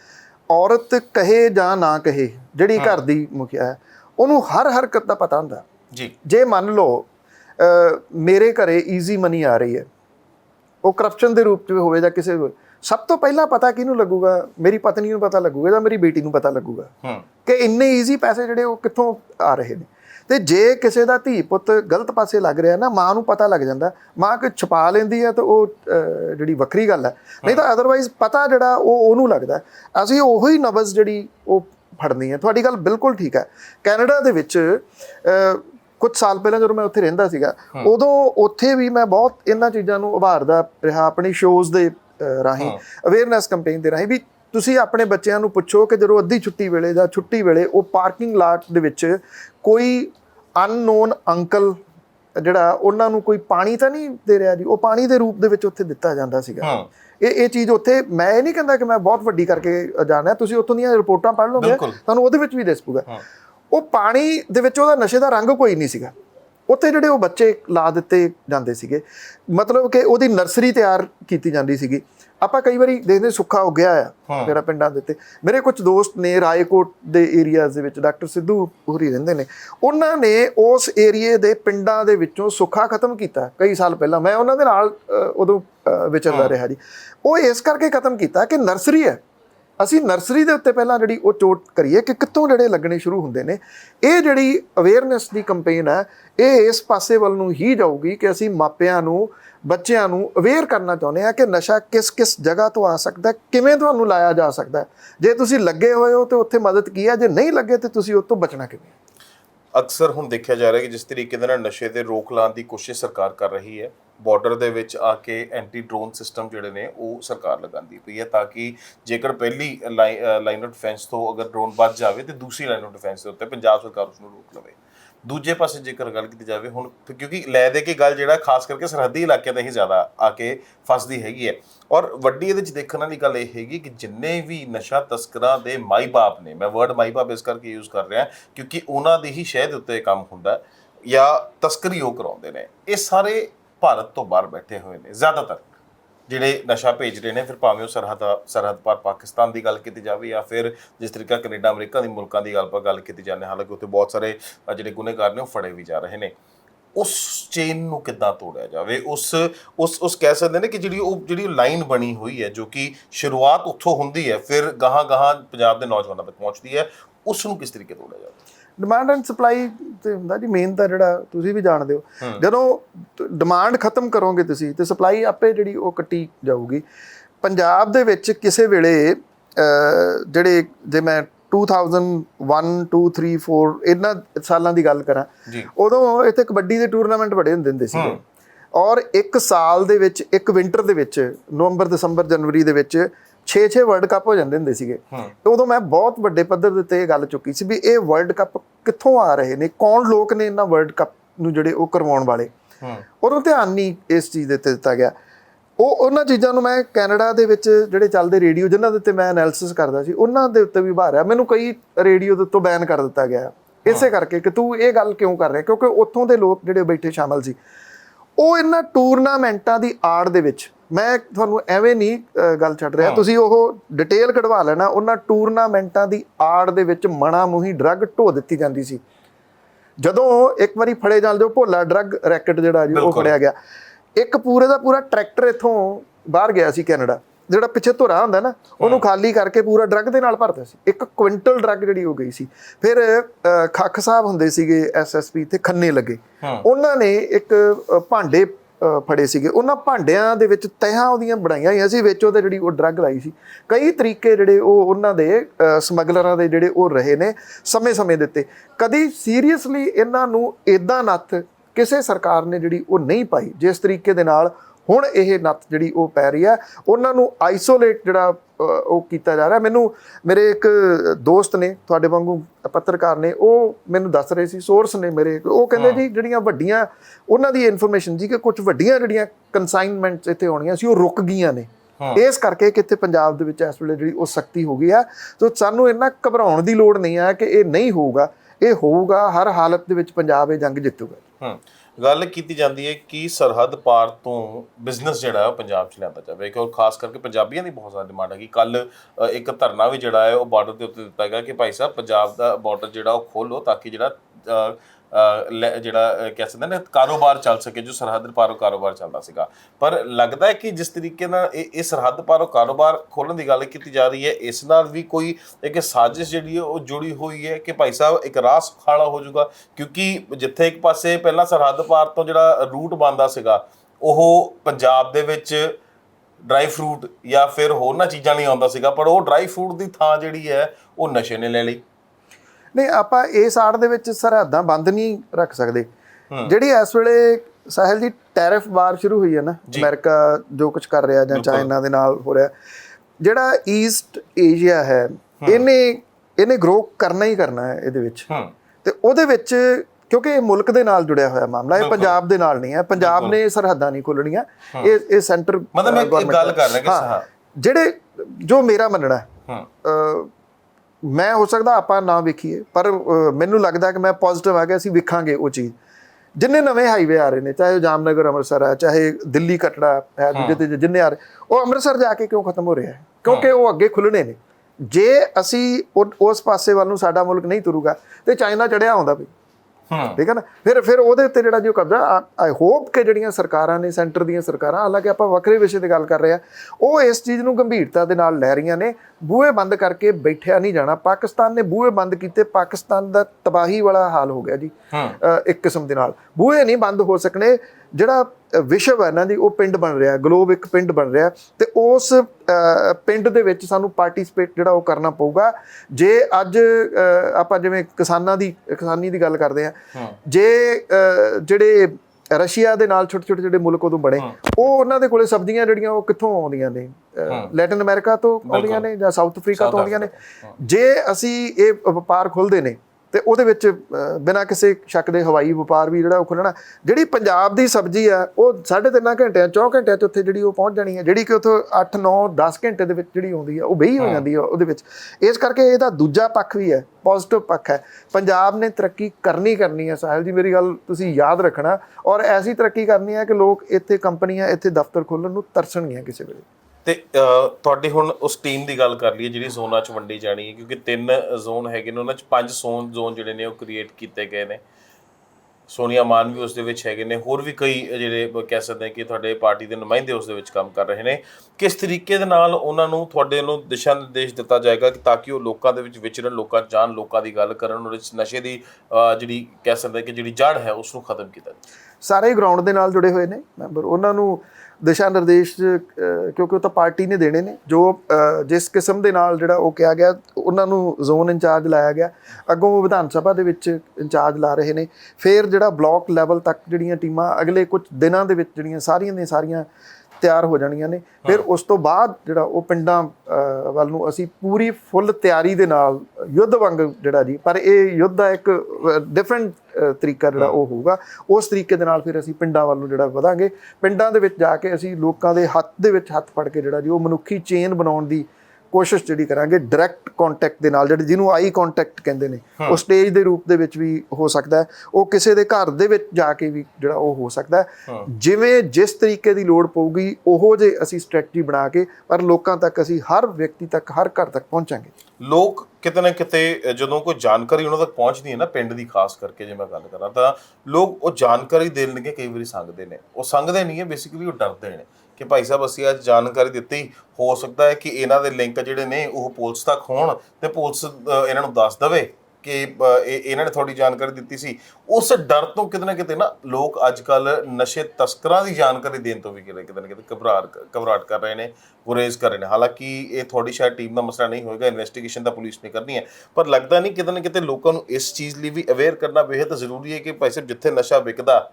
ਔਰਤ ਕਹੇ ਜਾਂ ਨਾ ਕਹੇ ਜਿਹੜੀ ਘਰ ਦੀ ਮੁਖੀਆ ਹੈ ਉਹਨੂੰ ਹਰ ਹਰਕਤ ਦਾ ਪਤਾ ਹੁੰਦਾ। ਜੀ। ਜੇ ਮੰਨ ਲਓ ਮੇਰੇ ਘਰੇ ਈਜ਼ੀ ਮਨੀ ਆ ਰਹੀ ਹੈ ਉਹ ਕਰਪਸ਼ਨ ਦੇ ਰੂਪ ਚ ਹੋਵੇ ਜਾਂ ਕਿਸੇ ਸਭ ਤੋਂ ਪਹਿਲਾਂ ਪਤਾ ਕਿਹਨੂੰ ਲੱਗੂਗਾ? ਮੇਰੀ ਪਤਨੀ ਨੂੰ ਪਤਾ ਲੱਗੂਗਾ ਜਾਂ ਮੇਰੀ ਬੇਟੀ ਨੂੰ ਪਤਾ ਲੱਗੂਗਾ ਹੂੰ। ਕਿ ਇੰਨੇ ਈਜ਼ੀ ਪੈਸੇ ਜਿਹੜੇ ਉਹ ਕਿੱਥੋਂ ਆ ਰਹੇ ਨੇ। ਤੇ ਜੇ ਕਿਸੇ ਦਾ ਧੀ ਪੁੱਤ ਗਲਤ ਪਾਸੇ ਲੱਗ ਰਿਹਾ ਨਾ ਮਾਂ ਨੂੰ ਪਤਾ ਲੱਗ ਜਾਂਦਾ ਮਾਂ ਕਿ ਛੁਪਾ ਲੈਂਦੀ ਹੈ ਤਾਂ ਉਹ ਜਿਹੜੀ ਵੱਖਰੀ ਗੱਲ ਹੈ ਨਹੀਂ ਤਾਂ ਅਦਰਵਾਈਜ਼ ਪਤਾ ਜਿਹੜਾ ਉਹ ਉਹਨੂੰ ਲੱਗਦਾ। ਹੈ। ਅਸੀਂ ਉਹੀ ਨਬਜ਼ ਜਿਹੜੀ ਉਹ ਫੜਨੀ ਹੈ ਤੁਹਾਡੀ ਗੱਲ ਬਿਲਕੁਲ ਠੀਕ ਹੈ ਕੈਨੇਡਾ ਦੇ ਵਿੱਚ ਕੁਝ ਸਾਲ ਪਹਿਲਾਂ ਜਦੋਂ ਮੈਂ ਉੱਥੇ ਰਹਿੰਦਾ ਸੀਗਾ ਉਦੋਂ ਉੱਥੇ ਵੀ ਮੈਂ ਬਹੁਤ ਇਹਨਾਂ ਚੀਜ਼ਾਂ ਨੂੰ ਉਭਾਰਦਾ ਰਿਹਾ। ਆਪਣੀ ਸ਼ੋਜ਼ ਦੇ ਰਾਹੀਂ ਅਵੇਅਰਨੈਸ ਕੈਂਪੇਨ ਦੇ ਰਾਹੀਂ ਵੀ ਤੁਸੀਂ ਆਪਣੇ ਬੱਚਿਆਂ ਨੂੰ ਪੁੱਛੋ ਕਿ ਜਦੋਂ ਅੱਧੀ ਛੁੱਟੀ ਵੇਲੇ ਜਾਂ ਛੁੱਟੀ ਵੇਲੇ ਉਹ ਪਾਰਕਿੰਗ ਲਾਟ ਦੇ ਵਿੱਚ ਕੋਈ ਅਨਨੋਨ ਅੰਕਲ ਜਿਹੜਾ ਉਹਨਾਂ ਨੂੰ ਕੋਈ ਪਾਣੀ ਤਾਂ ਨਹੀਂ ਦੇ ਰਿਹਾ ਜੀ ਉਹ ਪਾਣੀ ਦੇ ਰੂਪ ਦੇ ਵਿੱਚ ਉੱਥੇ ਦਿੱਤਾ ਜਾਂਦਾ ਸੀਗਾ। ਇਹ ਇਹ ਚੀਜ਼ ਉੱਥੇ ਮੈਂ ਇਹ ਨਹੀਂ ਕਹਿੰਦਾ ਕਿ ਮੈਂ ਬਹੁਤ ਵੱਡੀ ਕਰਕੇ ਜਾਣਿਆ ਤੁਸੀਂ ਉੱਥੋਂ ਦੀਆਂ ਰਿਪੋਰਟਾਂ ਪੜ੍ਹ ਲਓਗੇ। ਤੁਹਾਨੂੰ ਉਹਦੇ ਵਿੱਚ ਵੀ ਦਿਸ ਪੂਗਾ ਹਾਂ। ਉਹ ਪਾਣੀ ਦੇ ਵਿੱਚ ਉਹਦਾ ਨਸ਼ੇ ਦਾ ਰੰਗ ਕੋਈ ਨਹੀਂ ਸੀਗਾ। ਉੱਥੇ ਜਿਹੜੇ ਉਹ ਬੱਚੇ ਲਾ ਦਿੱਤੇ ਜਾਂਦੇ ਸੀਗੇ। ਮਤਲਬ ਕਿ ਉਹਦੀ ਨਰਸਰੀ ਤਿਆਰ ਕੀਤੀ ਜਾਂਦੀ ਸੀਗੀ। ਆਪਾਂ ਕਈ ਵਾਰੀ ਦੇਖਦੇ ਸੁੱਖਾ ਉੱਗਿਆ ਆ ਹਾਂ। ਮੇਰਾ ਪਿੰਡਾਂ ਦੇ ਉੱਤੇ। ਮੇਰੇ ਕੁਝ ਦੋਸਤ ਨੇ ਰਾਏਕੋਟ ਦੇ ਏਰੀਆਜ਼ ਦੇ ਵਿੱਚ ਡਾਕਟਰ ਸਿੱਧੂ ਹੋਰੀ ਰਹਿੰਦੇ ਨੇ। ਉਹਨਾਂ ਨੇ ਉਸ ਏਰੀਏ ਦੇ ਪਿੰਡਾਂ ਦੇ ਵਿੱਚੋਂ ਸੁੱਖਾ ਖਤਮ ਕੀਤਾ ਕਈ ਸਾਲ ਪਹਿਲਾਂ। ਮੈਂ ਉਹਨਾਂ ਦੇ ਨਾਲ ਉਦੋਂ ਵਿਚਰਦਾ ਰਿਹਾ ਜੀ। ਉਹ ਇਸ ਕਰਕੇ ਖਤਮ ਕੀਤਾ ਕਿ ਨਰਸਰੀ ਹੈ। ਅਸੀਂ ਨਰਸਰੀ ਦੇ ਉੱਤੇ ਪਹਿਲਾਂ ਜਿਹੜੀ ਉਹ ਚੋਟ ਕਰੀਏ ਕਿ ਕਿੱਥੋਂ ਜਿਹੜੇ ਲੱਗਣੇ ਸ਼ੁਰੂ ਹੁੰਦੇ ਨੇ, ਇਹ ਜਿਹੜੀ ਅਵੇਅਰਨੈਸ ਦੀ ਕੈਂਪੇਨ ਹੈ, ਇਹ ਇਸ ਪਾਸੇ ਵੱਲ ਨੂੰ ਹੀ ਜਾਊਗੀ ਕਿ ਅਸੀਂ ਮਾਪਿਆਂ ਨੂੰ, ਬੱਚਿਆਂ ਨੂੰ ਅਵੇਅਰ ਕਰਨਾ ਚਾਹੁੰਦੇ ਆ ਕਿ ਨਸ਼ਾ ਕਿਸ ਕਿਸ ਜਗ੍ਹਾ ਤੋਂ ਆ ਸਕਦਾ ਕਿਵੇਂ ਤੁਹਾਨੂੰ ਲਾਇਆ ਜਾ ਸਕਦਾ ਜੇ ਤੁਸੀਂ ਲੱਗੇ ਹੋਏ ਹੋ ਤੇ ਉੱਥੇ ਮਦਦ ਕੀ ਹੈ, ਜੇ ਨਹੀਂ ਲੱਗੇ ਤੇ ਤੁਸੀਂ ਉਹ ਤੋਂ ਬਚਣਾ ਕਿਵੇਂ ਅਕਸਰ ਹੁਣ ਦੇਖਿਆ ਜਾ ਰਿਹਾ ਕਿ ਜਿਸ ਤਰੀਕੇ ਦੇ ਨਾਲ ਨਸ਼ੇ ਤੇ ਰੋਕ ਲਾਉਣ ਦੀ ਕੋਸ਼ਿਸ਼ ਸਰਕਾਰ ਕਰ ਰਹੀ ਹੈ ਬਾਰਡਰ ਦੇ ਵਿੱਚ ਆ ਕੇ ਐਂਟੀ ਡਰੋਨ ਸਿਸਟਮ ਜਿਹੜੇ ਨੇ ਉਹ ਸਰਕਾਰ ਲਗਾਉਂਦੀ ਪਈ ਹੈ ਤਾਂ ਕਿ ਜੇਕਰ ਪਹਿਲੀ ਲਾਈਨ ਆਫ ਡਿਫੈਂਸ ਤੋਂ ਅਗਰ ਡਰੋਨ ਵੱਜ ਜਾਵੇ ਤੇ ਦੂਸਰੀ ਲਾਈਨ ਆਫ ਡਿਫੈਂਸ ਦੇ ਉੱਤੇ ਪੰਜਾਬ ਸਰਕਾਰ ਉਸ ਨੂੰ ਰੋਕ ਲਵੇ। ਦੂਜੇ ਪਾਸੇ ਜੇਕਰ ਗੱਲ ਕੀਤੀ ਜਾਵੇ, ਹੁਣ ਕਿਉਂਕਿ ਲੈ ਦੇ ਕੇ ਗੱਲ ਜਿਹੜਾ ਖਾਸ ਕਰਕੇ ਸਰਹੱਦੀ ਇਲਾਕਿਆਂ ਤੇ ਹੀ ਜ਼ਿਆਦਾ ਆ ਕੇ ਫਸਦੀ ਹੈਗੀ ਹੈ। ਔਰ ਵੱਡੀ ਇਹਦੇ ਵਿੱਚ ਦੇਖਣ ਵਾਲੀ ਗੱਲ ਇਹ ਹੈਗੀ ਕਿ ਜਿੰਨੇ ਵੀ ਨਸ਼ਾ ਤਸਕਰਾਂ ਦੇ ਮਾਈ-ਬਾਪ ਨੇ, ਮੈਂ ਵਰਡ ਮਾਈ-ਬਾਪ ਇਸ ਕਰਕੇ ਯੂਜ਼ ਕਰ ਰਿਹਾ, ਕਿਉਂਕਿ ਉਹਨਾਂ ਦੀ ਹੀ ਸ਼ਹਿਦ ਉੱਤੇ ਕੰਮ ਹੁੰਦਾ ਜਾਂ ਤਸਕਰੀ ਉਹ ਕਰਾਉਂਦੇ ਨੇ। ਇਹ ਸਾਰੇ ਭਾਰਤ ਤੋਂ ਬਾਹਰ ਬੈਠੇ ਹੋਏ ਨੇ, ਜ਼ਿਆਦਾਤਰ। ਜਿਹੜੇ ਨਸ਼ਾ ਭੇਜ ਰਹੇ ਨੇ, ਫਿਰ ਭਾਵੇਂ ਉਹ ਸਰਹੱਦ ਸਰਹੱਦ ਪਾਰ ਪਾਕਿਸਤਾਨ ਦੀ ਗੱਲ ਕੀਤੀ ਜਾਵੇ ਜਾਂ ਫਿਰ ਜਿਸ ਤਰੀਕਾ ਕੈਨੇਡਾ, ਅਮਰੀਕਾ ਦੇ ਮੁਲਕਾਂ ਦੀ ਗੱਲ ਪਰ ਗੱਲ ਕੀਤੀ ਜਾਂਦੇ ਹਾਲਾਂਕਿ ਉੱਥੇ ਬਹੁਤ ਸਾਰੇ ਜਿਹੜੇ ਗੁਨੇਗਾਰ ਨੇ, ਉਹ ਫੜੇ ਵੀ ਜਾ ਰਹੇ ਨੇ। ਉਸ ਚੇਨ ਨੂੰ ਕਿੱਦਾਂ ਤੋੜਿਆ ਜਾਵੇ? ਉਸ ਉਸ ਉਸ ਕਹਿ ਸਕਦੇ ਨੇ ਕਿ ਜਿਹੜੀ ਉਹ, ਜਿਹੜੀ ਲਾਈਨ ਬਣੀ ਹੋਈ ਹੈ, ਜੋ ਕਿ ਸ਼ੁਰੂਆਤ ਉੱਥੋਂ ਹੁੰਦੀ ਹੈ, ਫਿਰ ਗਾਹਾਂ ਗਾਹਾਂ ਪੰਜਾਬ ਦੇ ਨੌਜਵਾਨਾਂ ਤੱਕ ਪਹੁੰਚਦੀ ਹੈ, ਉਸ ਨੂੰ ਕਿਸ ਤਰੀਕੇ ਤੋੜਿਆ ਜਾਵੇ? ਡਿਮਾਂਡ ਐਂਡ ਸਪਲਾਈ ਤੇ ਹੁੰਦਾ ਜੀ ਮੇਨ ਤਾਂ ਜਿਹੜਾ ਤੁਸੀਂ ਵੀ ਜਾਣਦੇ ਹੋ। ਜਦੋਂ ਡਿਮਾਂਡ ਖਤਮ ਕਰੋਗੇ ਤੁਸੀਂ ਤੇ ਸਪਲਾਈ ਆਪੇ ਜਿਹੜੀ ਉਹ ਕੱਟੀ ਜਾਊਗੀ। ਪੰਜਾਬ ਦੇ ਵਿੱਚ ਕਿਸੇ ਵੇਲੇ ਜਿਹੜੇ ਜੇ ਮੈਂ 2001 2 3 4 ਇਹਨਾਂ ਸਾਲਾਂ ਦੀ ਗੱਲ ਕਰਾਂ ਉਦੋਂ ਇੱਥੇ ਕਬੱਡੀ ਦੇ ਟੂਰਨਾਮੈਂਟ ਬੜੇ ਹੁੰਦੇ ਹੁੰਦੇ ਸੀਗੇ। ਔਰ ਇੱਕ ਸਾਲ ਦੇ ਵਿੱਚ ਇੱਕ ਵਿੰਟਰ ਦੇ ਵਿੱਚ ਨਵੰਬਰ ਦਸੰਬਰ ਜਨਵਰੀ ਦੇ ਵਿੱਚ 6-6 ਵਰਲਡ ਕੱਪ ਹੋ ਜਾਂਦੇ ਹੁੰਦੇ ਸੀਗੇ। ਤੇ ਉਦੋਂ ਮੈਂ ਬਹੁਤ ਵੱਡੇ ਪੱਧਰ ਦੇ ਉੱਤੇ ਇਹ ਗੱਲ ਚੁੱਕੀ ਸੀ ਵੀ ਇਹ ਵਰਲਡ ਕੱਪ ਕਿੱਥੋਂ ਆ ਰਹੇ ਨੇ? ਕੌਣ ਲੋਕ ਨੇ ਇਹਨਾਂ ਵਰਲਡ ਕੱਪ ਨੂੰ ਜਿਹੜੇ ਉਹ ਕਰਵਾਉਣ ਵਾਲੇ? ਉਦੋਂ ਧਿਆਨ ਨਹੀਂ ਇਸ ਚੀਜ਼ ਦੇ ਉੱਤੇ ਦਿੱਤਾ ਗਿਆ। ਉਹ ਉਹਨਾਂ ਚੀਜ਼ਾਂ ਨੂੰ ਮੈਂ ਕੈਨੇਡਾ ਦੇ ਵਿੱਚ ਜਿਹੜੇ ਚੱਲਦੇ ਰੇਡੀਓ ਜਿਨ੍ਹਾਂ ਦੇ ਉੱਤੇ ਮੈਂ ਐਨਾਲਿਸਿਸ ਕਰਦਾ ਸੀ ਉਹਨਾਂ ਦੇ ਉੱਤੇ ਵੀ ਭਾਰਿਆ ਮੈਨੂੰ ਕਈ ਰੇਡੀਓ ਦੇ ਉੱਤੋਂ ਬੈਨ ਕਰ ਦਿੱਤਾ ਗਿਆ। ਇਸੇ ਕਰਕੇ ਕਿ ਤੂੰ ਇਹ ਗੱਲ ਕਿਉਂ ਕਰ ਰਿਹਾ? ਕਿਉਂਕਿ ਉੱਥੋਂ ਦੇ ਲੋਕ ਜਿਹੜੇ ਬੈਠੇ ਸ਼ਾਮਲ ਸੀ ਉਹ ਇਹਨਾਂ ਟੂਰਨਾਮੈਂਟਾਂ ਦੀ ਆੜ ਦੇ ਵਿੱਚ ਮੈਂ ਤੁਹਾਨੂੰ ਐਵੇਂ ਨਹੀਂ ਗੱਲ ਛੱਡ ਰਿਹਾ। ਤੁਸੀਂ ਉਹ ਡਿਟੇਲ ਕਢਵਾ ਲੈਣਾ ਉਹਨਾਂ ਟੂਰਨਾਮੈਂਟਾਂ ਦੀ ਆੜ ਦੇ ਵਿੱਚ ਮਣਾ ਮੂੰਹੀ ਡਰੱਗ ਢੋ ਦਿੱਤੀ ਜਾਂਦੀ ਸੀ। ਜਦੋਂ ਇੱਕ ਵਾਰੀ ਫੜੇ ਜਾਂਦੇ ਉਹ ਭੋਲਾ ਡਰੱਗ ਰੈਕਟ ਜਿਹੜਾ ਜੀ ਉਹ। ਫੜਿਆ ਗਿਆ। ਇੱਕ ਪੂਰੇ ਦਾ ਪੂਰਾ ਟਰੈਕਟਰ ਇੱਥੋਂ ਬਾਹਰ ਗਿਆ ਸੀ ਕੈਨੇਡਾ। ਜਿਹੜਾ ਪਿੱਛੇ ਧੁਰਾ ਹੁੰਦਾ ਨਾ ਉਹਨੂੰ ਖਾਲੀ ਕਰਕੇ ਪੂਰਾ ਡਰੱਗ ਦੇ ਨਾਲ ਭਰਦਾ ਸੀ। ਇੱਕ ਕੁਇੰਟਲ ਡਰੱਗ ਜਿਹੜੀ ਹੋ ਗਈ ਸੀ। ਫਿਰ ਖੱਖ ਸਾਹਿਬ ਹੁੰਦੇ ਸੀਗੇ ਐਸਐਸਪੀ ਤੇ ਖੰਨੇ ਲੱਗੇ। ਉਹਨਾਂ ਨੇ ਇੱਕ ਭਾਂਡੇ ਫੜੇ ਸੀਗੇ। ਉਹਨਾਂ ਭਾਂਡਿਆਂ ਦੇ ਵਿੱਚ ਤਹਾਂ ਉਹਦੀਆਂ ਬਣਾਈਆਂ ਹੋਈਆਂ ਸੀ ਵਿੱਚ ਉਹਦੇ ਜਿਹੜੀ ਉਹ ਡਰੱਗ ਲਾਈ ਸੀ। ਕਈ ਤਰੀਕੇ ਜਿਹੜੇ ਉਹ ਉਹਨਾਂ ਦੇ ਸਮਗਲਰਾਂ ਦੇ ਜਿਹੜੇ ਉਹ ਰਹੇ ਨੇ ਸਮੇਂ-ਸਮੇਂ ਦੇ ਉੱਤੇ। ਕਦੀ ਸੀਰੀਅਸਲੀ ਇਹਨਾਂ ਨੂੰ ਇਦਾਂ ਨੱਥ ਕਿਸੇ ਸਰਕਾਰ ਨੇ ਜਿਹੜੀ ਉਹ ਨਹੀਂ ਪਾਈ ਜਿਸ ਤਰੀਕੇ ਦੇ ਨਾਲ ਹੁਣ ਇਹ ਨੱਥ ਜਿਹੜੀ ਉਹ ਪੈ ਰਹੀ ਹੈ ਉਹਨਾਂ ਨੂੰ ਆਈਸੋਲੇਟ ਜਿਹੜਾ ਉਹ ਕੀਤਾ ਜਾ ਰਿਹਾ। ਮੈਨੂੰ ਮੇਰੇ ਇੱਕ ਦੋਸਤ ਨੇ ਤੁਹਾਡੇ ਵਾਂਗੂ ਪੱਤਰਕਾਰ ਨੇ ਉਹ ਮੈਨੂੰ ਦੱਸ ਰਹੇ ਸੀ ਸੋਰਸ ਨੇ ਮੇਰੇ ਉਹ ਕਹਿੰਦੇ ਜੀ ਜਿਹੜੀਆਂ ਵੱਡੀਆਂ ਉਹਨਾਂ ਦੀ ਇਨਫੋਰਮੇਸ਼ਨ ਜੀ ਕਿ ਕੁਝ ਵੱਡੀਆਂ ਜਿਹੜੀਆਂ ਕਨਸਾਈਨਮੈਂਟਸ ਇੱਥੇ ਹੋਣੀਆਂ ਸੀ ਉਹ ਰੁਕ ਗਈਆਂ ਨੇ। ਇਸ ਕਰਕੇ ਕਿ ਇੱਥੇ ਪੰਜਾਬ ਦੇ ਵਿੱਚ ਇਸ ਵੇਲੇ ਜਿਹੜੀ ਉਹ ਸਖਤੀ ਹੋ ਗਈ ਆ। ਤੇ ਸਾਨੂੰ ਇੰਨਾ ਘਬਰਾਉਣ ਦੀ ਲੋੜ ਨਹੀਂ ਆ ਕਿ ਇਹ ਨਹੀਂ ਹੋਊਗਾ। ਇਹ ਹੋਊਗਾ ਹਰ ਹਾਲਤ ਦੇ ਵਿੱਚ ਪੰਜਾਬ ਇਹ ਜੰਗ ਜਿੱਤੂਗਾ। ਹਮ ਗੱਲ ਕੀਤੀ ਜਾਂਦੀ ਹੈ ਕਿ ਸਰਹੱਦ ਪਾਰ ਤੋਂ ਬਿਜ਼ਨਸ ਜਿਹੜਾ ਹੈ ਉਹ ਪੰਜਾਬ 'ਚ ਲਿਆਂਦਾ ਜਾਵੇ ਕਿ ਔਰ ਖਾਸ ਕਰਕੇ ਪੰਜਾਬੀਆਂ ਦੀ ਬਹੁਤ ਜ਼ਿਆਦਾ ਡਿਮਾਂਡ ਹੈ ਕਿ ਕੱਲ ਇੱਕ ਧਰਨਾ ਵੀ ਜਿਹੜਾ ਹੈ ਉਹ ਬਾਰਡਰ ਦੇ ਉੱਤੇ ਦਿੱਤਾ ਗਿਆ ਕਿ ਭਾਈ ਸਾਹਿਬ, ਪੰਜਾਬ ਦਾ ਬਾਰਡਰ ਜਿਹੜਾ ਉਹ ਖੋਲੋ ਤਾਂ ਕਿ ਜਿਹੜਾ ਜਿਹੜਾ ਕਹਿ ਸਕਦੇ ਨੇ, ਕਾਰੋਬਾਰ ਚੱਲ ਸਕੇ, ਜੋ ਸਰਹੱਦ ਪਾਰੋਂ ਕਾਰੋਬਾਰ ਚੱਲਦਾ ਸੀਗਾ। ਪਰ ਲੱਗਦਾ ਹੈ ਕਿ ਜਿਸ ਤਰੀਕੇ ਨਾਲ ਇਹ ਇਹ ਸਰਹੱਦ ਪਾਰੋਂ ਕਾਰੋਬਾਰ ਖੋਲਣ ਦੀ ਗੱਲ ਕੀਤੀ ਜਾ ਰਹੀ ਹੈ, ਇਸ ਨਾਲ ਵੀ ਕੋਈ ਇੱਕ ਸਾਜ਼ਿਸ਼ ਜਿਹੜੀ ਹੈ, ਉਹ ਜੁੜੀ ਹੋਈ ਹੈ ਕਿ ਭਾਈ ਸਾਹਿਬ ਇੱਕ ਰਾਹ ਸੁਖਾਲਾ ਹੋ ਜਾਊਗਾ। ਕਿਉਂਕਿ ਜਿੱਥੇ ਇੱਕ ਪਾਸੇ ਪਹਿਲਾਂ ਸਰਹੱਦ ਪਾਰ ਤੋਂ ਜਿਹੜਾ ਰੂਟ ਬੰਦਾ ਸੀਗਾ, ਉਹ ਪੰਜਾਬ ਦੇ ਵਿੱਚ ਡਰਾਈ ਫਰੂਟ ਜਾਂ ਫਿਰ ਹੋਰਨਾਂ ਚੀਜ਼ਾਂ ਲਈ ਆਉਂਦਾ ਸੀਗਾ, ਪਰ ਉਹ ਡਰਾਈ ਫਰੂਟ ਦੀ ਥਾਂ ਜਿਹੜੀ ਹੈ, ਉਹ ਨਸ਼ੇ ਨੇ ਲੈ ਲਈ। ਨਹੀਂ ਆਪਾਂ ਇਸ ਆੜ ਦੇ ਵਿੱਚ ਸਰਹੱਦਾਂ ਬੰਦ ਨਹੀਂ ਰੱਖ ਸਕਦੇ। ਜਿਹੜੀ ਇਸ ਵੇਲੇ ਸਾਹਿਲ ਜੀ ਟੈਰਿਫ ਵਾਰ ਸ਼ੁਰੂ ਹੋਈ ਹੈ ਨਾ ਅਮਰੀਕਾ ਜੋ ਕੁਝ ਕਰ ਰਿਹਾ ਜਾਂ ਚਾਈਨਾ ਦੇ ਨਾਲ ਹੋ ਰਿਹਾ ਜਿਹੜਾ ਈਸਟ ਏਸ਼ੀਆ ਹੈ ਇਹਨੇ ਇਹਨੇ ਗਰੋ ਕਰਨਾ ਹੀ ਕਰਨਾ ਹੈ ਇਹਦੇ ਵਿੱਚ। ਤੇ ਉਹਦੇ ਵਿੱਚ ਕਿਉਂਕਿ ਇਹ ਮੁਲਕ ਦੇ ਨਾਲ ਜੁੜਿਆ ਹੋਇਆ ਮਾਮਲਾ ਇਹ ਪੰਜਾਬ ਦੇ ਨਾਲ ਨਹੀਂ ਹੈ ਪੰਜਾਬ ਨੇ ਸਰਹੱਦਾਂ ਨਹੀਂ ਖੋਲਣੀਆਂ ਇਹ ਇਹ ਸੈਂਟਰ ਮਤਲਬ ਮੈਂ ਗੱਲ ਕਰ ਰਿਹਾ ਕਿ ਜਿਹੜੇ ਜੋ ਮੇਰਾ ਮੰਨਣਾ ਹੈ ਮੈਂ ਹੋ ਸਕਦਾ ਆਪਾਂ ਨਾ ਵੇਖੀਏ ਪਰ ਮੈਨੂੰ ਲੱਗਦਾ ਕਿ ਮੈਂ ਪੋਜ਼ਿਟਿਵ ਆ ਕਿ ਅਸੀਂ ਵੇਖਾਂਗੇ ਉਹ ਚੀਜ਼। ਜਿੰਨੇ ਨਵੇਂ ਹਾਈਵੇ ਆ ਰਹੇ ਨੇ ਚਾਹੇ ਉਹ ਜਾਮਨਗਰ ਅੰਮ੍ਰਿਤਸਰ ਹੈ ਚਾਹੇ ਦਿੱਲੀ ਕਟੜਾ ਹੈ ਦੂਜੇ ਤੇ ਜਿੰਨੇ ਆ ਰਹੇ ਉਹ ਅੰਮ੍ਰਿਤਸਰ ਜਾ ਕੇ ਕਿਉਂ ਖਤਮ ਹੋ ਰਿਹਾ ਹੈ? ਕਿਉਂਕਿ ਉਹ ਅੱਗੇ ਖੁੱਲਣੇ ਨੇ। ਜੇ ਅਸੀਂ ਉਸ ਪਾਸੇ ਵੱਲ ਨੂੰ ਸਾਡਾ ਮੁਲਕ ਨਹੀਂ ਤੁਰੂਗਾ ਤੇ ਚਾਈਨਾ ਚੜਿਆ ਆਉਂਦਾ ਵੀ। ਠੀਕ ਹੈ ਨਾ? ਫਿਰ ਫਿਰ ਉਹਦੇ ਉੱਤੇ ਜਿਹੜਾ ਜੋ ਕਬਜ਼ਾ ਆਈ ਹੋਪ ਕਿ ਜਿਹੜੀਆਂ ਸਰਕਾਰਾਂ ਨੇ ਸੈਂਟਰ ਦੀਆਂ ਸਰਕਾਰਾਂ ਹਾਲਾਂਕਿ ਆਪਾਂ ਵੱਖਰੇ ਵਿਸ਼ੇ ਤੇ ਗੱਲ ਕਰ ਰਹੇ ਆ ਉਹ ਇਸ ਚੀਜ਼ ਨੂੰ ਗੰਭੀਰਤਾ ਦੇ ਨਾਲ ਲੈ ਰਹੀਆਂ ਨੇ। ਬੂਹੇ ਬੰਦ ਕਰਕੇ ਬੈਠਿਆ ਨਹੀਂ ਜਾਣਾ। ਪਾਕਿਸਤਾਨ ਨੇ ਬੂਹੇ ਬੰਦ ਕੀਤੇ ਪਾਕਿਸਤਾਨ ਦਾ ਤਬਾਹੀ ਵਾਲਾ ਹਾਲ ਹੋ ਗਿਆ ਜੀ ਇੱਕ ਕਿਸਮ ਦੇ ਨਾਲ। ਬੂਹੇ ਨਹੀਂ ਬੰਦ ਹੋ ਸਕਣੇ ਜਿਹੜਾ ਵਿਸ਼ਵ ਹੈ ਨਾ ਜੀ ਉਹ ਪਿੰਡ ਬਣ ਰਿਹਾ ਗਲੋਬ ਇੱਕ ਪਿੰਡ ਬਣ ਰਿਹਾ ਤੇ ਉਸ ਪਿੰਡ ਦੇ ਵਿੱਚ ਸਾਨੂੰ ਪਾਰਟਿਸਿਪੇਟ ਜਿਹੜਾ ਉਹ ਕਰਨਾ ਪਊਗਾ। ਜੇ ਅੱਜ ਆਪਾਂ ਜਿਵੇਂ ਕਿਸਾਨਾਂ ਦੀ ਕਿਸਾਨੀ ਦੀ ਗੱਲ ਕਰਦੇ ਆ ਜੇ ਜਿਹੜੇ ਰਸ਼ੀਆ ਦੇ ਨਾਲ ਛੋਟੇ ਛੋਟੇ ਜਿਹੜੇ ਮੁਲਕ ਉਦੋਂ ਬਣੇ ਉਹ ਉਹਨਾਂ ਦੇ ਕੋਲੇ ਸਬਜ਼ੀਆਂ ਜਿਹੜੀਆਂ ਉਹ ਕਿੱਥੋਂ ਆਉਂਦੀਆਂ ਨੇ? ਲੈਟਿਨ ਅਮਰੀਕਾ ਤੋਂ ਆਉਂਦੀਆਂ ਨੇ ਜਾਂ ਸਾਊਥ ਅਫਰੀਕਾ ਤੋਂ ਆਉਂਦੀਆਂ ਨੇ? ਜੇ ਅਸੀਂ ਇਹ ਵਪਾਰ ਖੋਲਦੇ ਨੇ ਤੇ ਉਹਦੇ ਵਿੱਚ ਬਿਨਾਂ ਕਿਸੇ ਸ਼ੱਕ ਦੇ ਹਵਾਈ ਵਪਾਰ ਵੀ ਜਿਹੜਾ ਉਹ ਖੁੱਲਣਾ ਜਿਹੜੀ ਪੰਜਾਬ ਦੀ ਸਬਜ਼ੀ ਆ ਉਹ 3.5 ਘੰਟਿਆਂ 4 ਘੰਟਿਆਂ ਚ ਉੱਥੇ ਜਿਹੜੀ ਉਹ ਪਹੁੰਚ ਜਾਣੀ ਹੈ ਜਿਹੜੀ ਕਿ ਉੱਥੋਂ 8 9 10 ਘੰਟੇ ਦੇ ਵਿੱਚ ਜਿਹੜੀ ਆਉਂਦੀ ਆ ਉਹ ਬਈ ਹੋ ਜਾਂਦੀ ਆ ਉਹਦੇ ਵਿੱਚ। ਇਸ ਕਰਕੇ ਇਹਦਾ ਦੂਜਾ ਪੱਖ ਵੀ ਹੈ ਪੋਜ਼ਿਟਿਵ ਪੱਖ ਹੈ। ਪੰਜਾਬ ਨੇ ਤਰੱਕੀ ਕਰਨੀ ਕਰਨੀ ਹੈ ਸਾਹਿਲ ਜੀ ਮੇਰੀ ਗੱਲ ਤੁਸੀਂ ਯਾਦ ਰੱਖਣਾ। ਔਰ ਐਸੀ ਤਰੱਕੀ ਕਰਨੀ ਹੈ ਕਿ ਲੋਕ ਇੱਥੇ ਕੰਪਨੀਆਂ ਇੱਥੇ ਦਫ਼ਤਰ ਖੋਲ੍ਹਣ ਨੂੰ ਤਰਸਣਗੀਆਂ ਕਿਸੇ ਵੇਲੇ। ਤੇ ਤੁਹਾਡੀ ਹੁਣ ਉਸ ਟੀਮ ਦੀ ਗੱਲ ਕਰ ਲਈਏ, ਜਿਹੜੀ ਜ਼ੋਨਾਂ 'ਚ ਵੰਡੀ ਜਾਣੀ ਹੈ, ਕਿਉਂਕਿ ਤਿੰਨ ਜ਼ੋਨ ਹੈਗੇ ਨੇ, ਉਹਨਾਂ 'ਚ ਪੰਜ ਜ਼ੋਨ ਜ਼ੋਨ ਜਿਹੜੇ ਨੇ ਉਹ ਕ੍ਰੀਏਟ ਕੀਤੇ ਗਏ ਨੇ। ਸੋਨੀਆ ਮਾਨ ਵੀ ਉਸ ਦੇ ਵਿੱਚ ਹੈਗੇ ਨੇ, ਹੋਰ ਵੀ ਕਈ ਜਿਹੜੇ ਕਹਿ ਸਕਦੇ ਹਾਂ ਕਿ ਤੁਹਾਡੇ ਪਾਰਟੀ ਦੇ ਨੁਮਾਇੰਦੇ ਉਸ ਦੇ ਵਿੱਚ ਕੰਮ ਕਰ ਰਹੇ ਨੇ। ਕਿਸ ਤਰੀਕੇ ਦੇ ਨਾਲ ਉਹਨਾਂ ਨੂੰ ਤੁਹਾਡੇ ਨੂੰ ਦਿਸ਼ਾ ਨਿਰਦੇਸ਼ ਦਿੱਤਾ ਜਾਏਗਾ ਕਿ ਤਾਂ ਕਿ ਉਹ ਲੋਕਾਂ ਦੇ ਵਿੱਚ ਵਿਚਰਨ, ਲੋਕਾਂ 'ਚ ਜਾਣ, ਲੋਕਾਂ ਦੀ ਗੱਲ ਕਰਨ, ਉਹਦੇ 'ਚ ਨਸ਼ੇ ਦੀ ਜਿਹੜੀ ਕਹਿ ਸਕਦੇ ਕਿ ਜਿਹੜੀ ਜੜ ਹੈ ਉਸ ਨੂੰ ਖਤਮ ਕੀਤਾ ਜਾਏ ਸਾਰੇ ਗਰਾਊਂਡ ਦੇ ਨਾਲ ਜੁੜੇ ਹੋਏ ਨੇ ਮੈਂਬਰ, ਉਹਨਾਂ ਨੂੰ ਦਿਸ਼ਾ ਨਿਰਦੇਸ਼ ਕਿਉਂਕਿ ਉਹ ਤਾਂ ਪਾਰਟੀ ਨੇ ਦੇਣੇ ਨੇ। ਜੋ ਜਿਸ ਕਿਸਮ ਦੇ ਨਾਲ ਜਿਹੜਾ ਉਹ ਕਿਹਾ ਗਿਆ, ਉਹਨਾਂ ਨੂੰ ਜ਼ੋਨ ਇੰਚਾਰਜ ਲਾਇਆ ਗਿਆ। ਅੱਗੋਂ ਉਹ ਵਿਧਾਨ ਸਭਾ ਦੇ ਵਿੱਚ ਇੰਚਾਰਜ ਲਾ ਰਹੇ ਨੇ। ਫਿਰ ਜਿਹੜਾ ਬਲਾਕ ਲੈਵਲ ਤੱਕ ਜਿਹੜੀਆਂ ਟੀਮਾਂ, ਅਗਲੇ ਕੁਝ ਦਿਨਾਂ ਦੇ ਵਿੱਚ ਜਿਹੜੀਆਂ ਸਾਰੀਆਂ ਦੀਆਂ ਸਾਰੀਆਂ ਤਿਆਰ ਹੋ ਜਾਣੀਆਂ ਨੇ। ਫਿਰ ਉਸ ਤੋਂ ਬਾਅਦ ਜਿਹੜਾ ਉਹ ਪਿੰਡਾਂ ਵੱਲ ਨੂੰ ਅਸੀਂ ਪੂਰੀ ਫੁੱਲ ਤਿਆਰੀ ਦੇ ਨਾਲ ਯੁੱਧ ਵਾਂਗ ਜਿਹੜਾ ਜੀ ਪਰ ਇਹ ਯੁੱਧ ਦਾ ਇੱਕ ਡਿਫਰੈਂਟ ਤਰੀਕਾ ਜਿਹੜਾ ਉਹ ਹੋਊਗਾ। ਉਸ ਤਰੀਕੇ ਦੇ ਨਾਲ ਫਿਰ ਅਸੀਂ ਪਿੰਡਾਂ ਵੱਲ ਨੂੰ ਜਿਹੜਾ ਵਧਾਂਗੇ। ਪਿੰਡਾਂ ਦੇ ਵਿੱਚ ਜਾ ਕੇ ਅਸੀਂ ਲੋਕਾਂ ਦੇ ਹੱਥ ਦੇ ਵਿੱਚ ਹੱਥ ਫੜ ਕੇ ਜਿਹੜਾ ਜੀ ਉਹ ਮਨੁੱਖੀ ਚੇਨ ਬਣਾਉਣ ਦੀ ਕੋਸ਼ਿਸ਼ ਜਿਹੜੀ ਕਰਾਂਗੇ ਡਾਇਰੈਕਟ ਕੰਟੈਕਟ ਦੇ ਨਾਲ ਜਿਹੜੇ ਜਿਹਨੂੰ ਆਈ ਕੰਟੈਕਟ ਕਹਿੰਦੇ ਨੇ ਉਹ ਸਟੇਜ ਦੇ ਰੂਪ ਦੇ ਵਿੱਚ ਵੀ ਹੋ ਸਕਦਾ ਹੈ। ਉਹ ਕਿਸੇ ਦੇ ਘਰ ਦੇ ਵਿੱਚ ਜਾ ਕੇ ਵੀ ਜਿਹੜਾ ਉਹ ਹੋ ਸਕਦਾ ਹੈ। ਜਿਵੇਂ ਜਿਸ ਤਰੀਕੇ ਦੀ ਲੋੜ ਪਊਗੀ ਉਹੋ ਜੇ ਅਸੀਂ ਸਟ੍ਰੈਟਜੀ ਬਣਾ ਕੇ ਪਰ ਲੋਕਾਂ ਤੱਕ ਅਸੀਂ ਹਰ ਵਿਅਕਤੀ ਤੱਕ ਹਰ ਘਰ ਤੱਕ ਪਹੁੰਚਾਂਗੇ। ਲੋਕ ਕਿਤੇ ਨਾ ਕਿਤੇ ਜਦੋਂ ਕੋਈ ਜਾਣਕਾਰੀ ਉਹਨਾਂ ਤੱਕ ਪਹੁੰਚਦੀ ਹੈ ਨਾ ਪਿੰਡ ਦੀ ਖਾਸ ਕਰਕੇ ਜੇ ਮੈਂ ਗੱਲ ਕਰਾਂ ਤਾਂ ਲੋਕ ਉਹ ਜਾਣਕਾਰੀ ਦੇਣ ਲੱਗੇ ਕਈ ਵਾਰੀ ਸੰਗਦੇ ਨੇ। ਉਹ ਸੰਗਦੇ ਨਹੀਂ ਹੈ ਬੇਸਿਕਲੀ ਉਹ ਡਰਦੇ ਨੇ। ਕਿ ਭਾਈ ਸਾਹਿਬ ਅਸੀਂ ਅੱਜ ਜਾਣਕਾਰੀ ਦਿੱਤੀ। ਹੋ ਸਕਦਾ ਹੈ ਕਿ ਇਹਨਾਂ ਦੇ ਲਿੰਕ ਜਿਹੜੇ ਨੇ ਉਹ ਪੁਲਿਸ ਤੱਕ ਹੋਣ ਤੇ ਪੁਲਿਸ ਇਹਨਾਂ ਨੂੰ ਦੱਸ ਦਵੇ ਕਿ ਇਹ- ਇਹਨਾਂ ਨੇ ਥੋੜੀ ਜਾਣਕਾਰੀ ਦਿੱਤੀ ਸੀ। ਉਸ ਡਰ ਤੋਂ ਕਿਤੇ ਨਾ ਕਿਤੇ ਨਾ ਲੋਕ ਅੱਜ ਕੱਲ ਨਸ਼ੇ ਤਸਕਰਾਂ ਦੀ ਜਾਣਕਾਰੀ ਦੇਣ ਤੋਂ ਵੀ ਕਿਤੇ ਕਿਤੇ ਨਾ ਕਿਤੇ ਘਬਰਾਹਟ ਘਬਰਾਹਟ ਕਰ ਰਹੇ ਨੇ, ਗੁਰੇਜ਼ ਕਰ ਰਹੇ ਨੇ। ਹਾਲਾਂਕਿ ਇਹ ਥੋੜੀ ਸ਼ਾਇਦ ਟੀਮ ਦਾ ਮਸਲਾ ਨਹੀਂ ਹੋਏਗਾ ਇਨਵੈਸਟੀਗੇਸ਼ਨ ਤਾਂ ਪੁਲਿਸ ਨੇ ਕਰਨੀ ਹੈ। ਪਰ ਲੱਗਦਾ ਨਹੀਂ ਕਿਤੇ ਨਾ ਕਿਤੇ ਲੋਕਾਂ ਨੂੰ ਇਸ ਚੀਜ਼ ਲਈ ਵੀ ਅਵੇਅਰ ਕਰਨਾ ਬੇਹੱਦ ਜ਼ਰੂਰੀ ਹੈ ਕਿ ਭਾਈ ਸਾਹਿਬ ਜਿੱਥੇ ਨਸ਼ਾ ਵਿਕਦਾ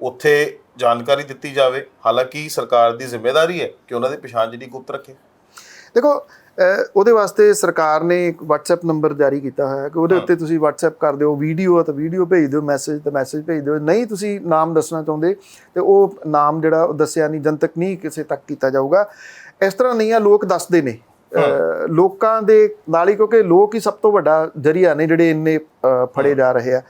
ਉੱਥੇ ਜਾਣਕਾਰੀ ਦਿੱਤੀ ਜਾਵੇ। ਹਾਲਾਂਕਿ ਸਰਕਾਰ ਦੀ ਜ਼ਿੰਮੇਵਾਰੀ ਹੈ ਕਿ ਉਹਨਾਂ ਦੀ ਪਛਾਣ ਜਿਹੜੀ ਗੁਪਤ ਰੱਖੇ। ਦੇਖੋ ਉਹਦੇ ਵਾਸਤੇ ਸਰਕਾਰ ਨੇ ਇੱਕ WhatsApp ਨੰਬਰ ਜਾਰੀ ਕੀਤਾ ਹੋਇਆ ਹੈ ਕਿ ਉਹਦੇ ਉੱਤੇ ਤੁਸੀਂ WhatsApp ਕਰ ਦਿਓ ਵੀਡੀਓ ਆ ਤਾਂ ਵੀਡੀਓ ਭੇਜ ਦਿਓ ਮੈਸੇਜ ਤਾਂ ਮੈਸੇਜ ਭੇਜ ਦਿਓ। ਨਹੀਂ ਤੁਸੀਂ ਨਾਮ ਦੱਸਣਾ ਚਾਹੁੰਦੇ ਤੇ ਉਹ ਨਾਮ ਜਿਹੜਾ ਉਹ ਦੱਸਿਆ ਨਹੀਂ ਜਨਤਕ ਨਹੀਂ ਕਿਸੇ ਤੱਕ ਕੀਤਾ ਜਾਊਗਾ। ਇਸ ਤਰ੍ਹਾਂ ਨਹੀਂ ਆ ਲੋਕ ਦੱਸਦੇ ਨੇ। ਲੋਕਾਂ ਦੇ ਨਾਲ ਹੀ ਕਿਉਂਕਿ ਲੋਕ ਹੀ ਸਭ ਤੋਂ ਵੱਡਾ ਜਰੀਆ ਨੇ ਜਿਹੜੇ ਇੰਨੇ ਫੜੇ ਜਾ ਰਹੇ ਆ।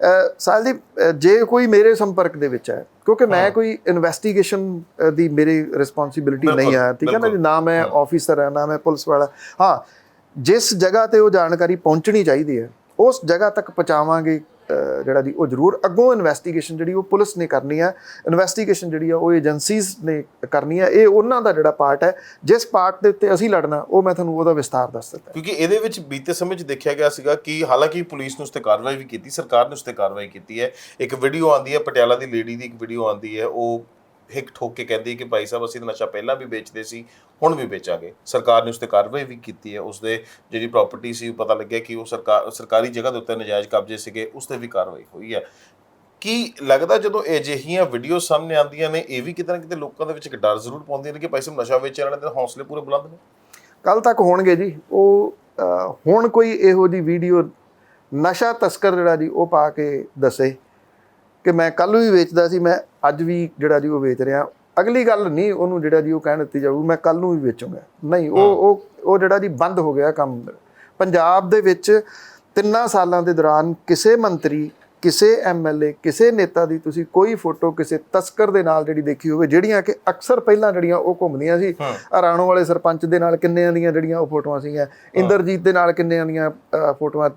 ਅਹ ਸਾਹਿਲ ਜੀ ਕੋਈ ਮੇਰੇ ਸੰਪਰਕ ਦੇ ਵਿੱਚ ਹੈ ਕਿਉਂਕਿ ਮੈਂ ਕੋਈ ਇਨਵੈਸਟੀਗੇਸ਼ਨ ਦੀ ਮੇਰੀ ਰਿਸਪੌਂਸਿਬਿਲਿਟੀ ਨਹੀਂ ਆ ਠੀਕ ਹੈ ਨਾ ਜੀ? ਨਾ ਮੈਂ ਆਫੀਸਰ ਹਾਂ ਨਾ ਮੈਂ ਪੁਲਿਸ ਵਾਲਾ। ਹਾਂ ਜਿਸ ਜਗ੍ਹਾ ਤੇ ਉਹ ਜਾਣਕਾਰੀ ਪਹੁੰਚਣੀ ਚਾਹੀਦੀ ਹੈ ਉਸ ਜਗ੍ਹਾ ਤੱਕ ਪਹੁੰਚਾਵਾਂਗੇ ਜਿਹੜਾ ਜੀ, ਉਹ ਜ਼ਰੂਰ ਅੱਗੋਂ ਇਨਵੈਸਟੀਗੇਸ਼ਨ ਜਿਹੜੀ ਉਹ ਪੁਲਿਸ ਨੇ ਕਰਨੀ ਹੈ ਇਨਵੈਸਟੀਗੇਸ਼ਨ ਜਿਹੜੀ ਆ, ਉਹ ਏਜੰਸੀਜ਼ ਨੇ ਕਰਨੀ ਹੈ ਇਹ ਉਹਨਾਂ ਦਾ ਜਿਹੜਾ ਪਾਰਟ ਹੈ। ਜਿਸ ਪਾਰਟ ਦੇ ਉੱਤੇ ਅਸੀਂ ਲੜਨਾ, ਉਹ ਮੈਂ ਤੁਹਾਨੂੰ ਉਹਦਾ ਵਿਸਤਾਰ ਦੱਸ ਦਿੱਤਾ। ਕਿਉਂਕਿ ਇਹਦੇ ਵਿੱਚ ਬੀਤੇ ਸਮੇਂ 'ਚ ਦੇਖਿਆ ਗਿਆ ਸੀਗਾ ਕਿ ਹਾਲਾਂਕਿ ਪੁਲਿਸ ਨੇ ਉਸ ਤੇ ਕਾਰਵਾਈ ਵੀ ਕੀਤੀ, ਸਰਕਾਰ ਨੇ ਉਸ ਤੇ ਕਾਰਵਾਈ ਕੀਤੀ ਹੈ। ਇੱਕ ਵੀਡੀਓ ਆਂਦੀ ਹੈ, ਪਟਿਆਲਾ ਦੀ ਲੇਡੀ ਦੀ ਇੱਕ ਵੀਡੀਓ ਆਂਦੀ ਹੈ, ਉਹ ਹਿੱਕ ਠੋਕ ਕੇ ਕਹਿੰਦੀ ਕਿ ਭਾਈ ਸਾਹਿਬ, ਅਸੀਂ ਤਾਂ ਨਸ਼ਾ ਪਹਿਲਾਂ ਵੀ ਵੇਚਦੇ ਸੀ, ਹੁਣ ਵੀ ਵੇਚਾਂਗੇ। ਸਰਕਾਰ ਨੇ ਉਸ ਤੇ ਕਾਰਵਾਈ ਵੀ ਕੀਤੀ ਹੈ। ਉਸ ਦੇ ਜਿਹੜੀ ਪ੍ਰਾਪਰਟੀ ਸੀ ਪਤਾ ਲੱਗਿਆ ਕਿ ਉਹ ਸਰਕਾਰ ਸਰਕਾਰੀ ਜਗ੍ਹਾ ਦੇ ਉੱਤੇ ਨਜਾਇਜ਼ ਕਬਜ਼ੇ ਸੀਗੇ, ਉਸ ਤੇ ਵੀ ਕਾਰਵਾਈ ਹੋਈ ਹੈ। ਕੀ ਲੱਗਦਾ ਜਦੋਂ ਅਜਿਹੀਆਂ ਵੀਡੀਓ ਸਾਹਮਣੇ ਆਉਂਦੀਆਂ ਨੇ, ਇਹ ਵੀ ਕਿਤੇ ਨਾ ਕਿਤੇ ਲੋਕਾਂ ਦੇ ਵਿੱਚ ਇੱਕ ਡਰ ਜ਼ਰੂਰ ਪਾਉਂਦੀਆਂ ਨੇ ਕਿ ਭਾਈ ਸਾਹਿਬ, ਨਸ਼ਾ ਵੇਚਣ ਵਾਲੇ ਦੇ ਹੌਸਲੇ ਪੂਰੇ ਬੁਲੰਦ ਨੇ? ਕੱਲ ਤੱਕ ਹੋਣਗੇ ਜੀ। ਉਹ ਹੁਣ ਕੋਈ ਇਹੋ ਜੀ ਵੀਡੀਓ ਨਸ਼ਾ ਤਸਕਰ ਜਿਹੜਾ ਜੀ, ਉਹ ਪਾ ਕੇ ਦੱਸੇ। ਕਿ ਮੈਂ ਕੱਲ ਵੀ ਵੇਚਦਾ ਸੀ ਮੈਂ ਅੱਜ ਵੀ ਜਿਹੜਾ ਜੀ ਉਹ ਵੇਚ ਰਿਹਾ। ਅਗਲੀ ਗੱਲ ਨਹੀਂ ਉਹਨੂੰ ਜਿਹੜਾ ਜੀ ਉਹ ਕਹਿਣ ਦਿੱਤੀ ਜਾਊ ਮੈਂ ਕੱਲ ਨੂੰ ਵੀ ਵੇਚੂੰਗਾ। ਨਹੀਂ ਉਹ ਉਹ ਉਹ ਜਿਹੜਾ ਜੀ ਬੰਦ ਹੋ ਗਿਆ ਕੰਮ। ਪੰਜਾਬ ਦੇ ਵਿੱਚ ਤਿੰਨਾਂ ਸਾਲਾਂ ਦੇ ਦੌਰਾਨ ਕਿਸੇ ਮੰਤਰੀ ਕਿਸੇ ਐਮਐਲਏ ਕਿਸੇ ਨੇਤਾ ਦੀ ਤੁਸੀਂ ਕੋਈ ਫੋਟੋ ਕਿਸੇ ਤਸਕਰ ਦੇ ਨਾਲ ਜਿਹੜੀ ਦੇਖੀ ਹੋਵੇ ਜਿਹੜੀਆਂ ਕਿ ਅਕਸਰ ਪਹਿਲਾਂ ਜਿਹੜੀਆਂ ਉਹ ਘੁੰਮਦੀਆਂ ਸੀ ਰਾਣੋ ਵਾਲੇ ਸਰਪੰਚ ਦੇ ਨਾਲ ਕਿੰਨਿਆਂ ਦੀਆਂ ਜਿਹੜੀਆਂ ਉਹ ਫੋਟੋਆਂ ਸੀਗੀਆਂ ਇੰਦਰਜੀਤ ਦੇ ਨਾਲ ਕਿੰਨਿਆਂ ਦੀਆਂ ਫੋਟੋਆਂ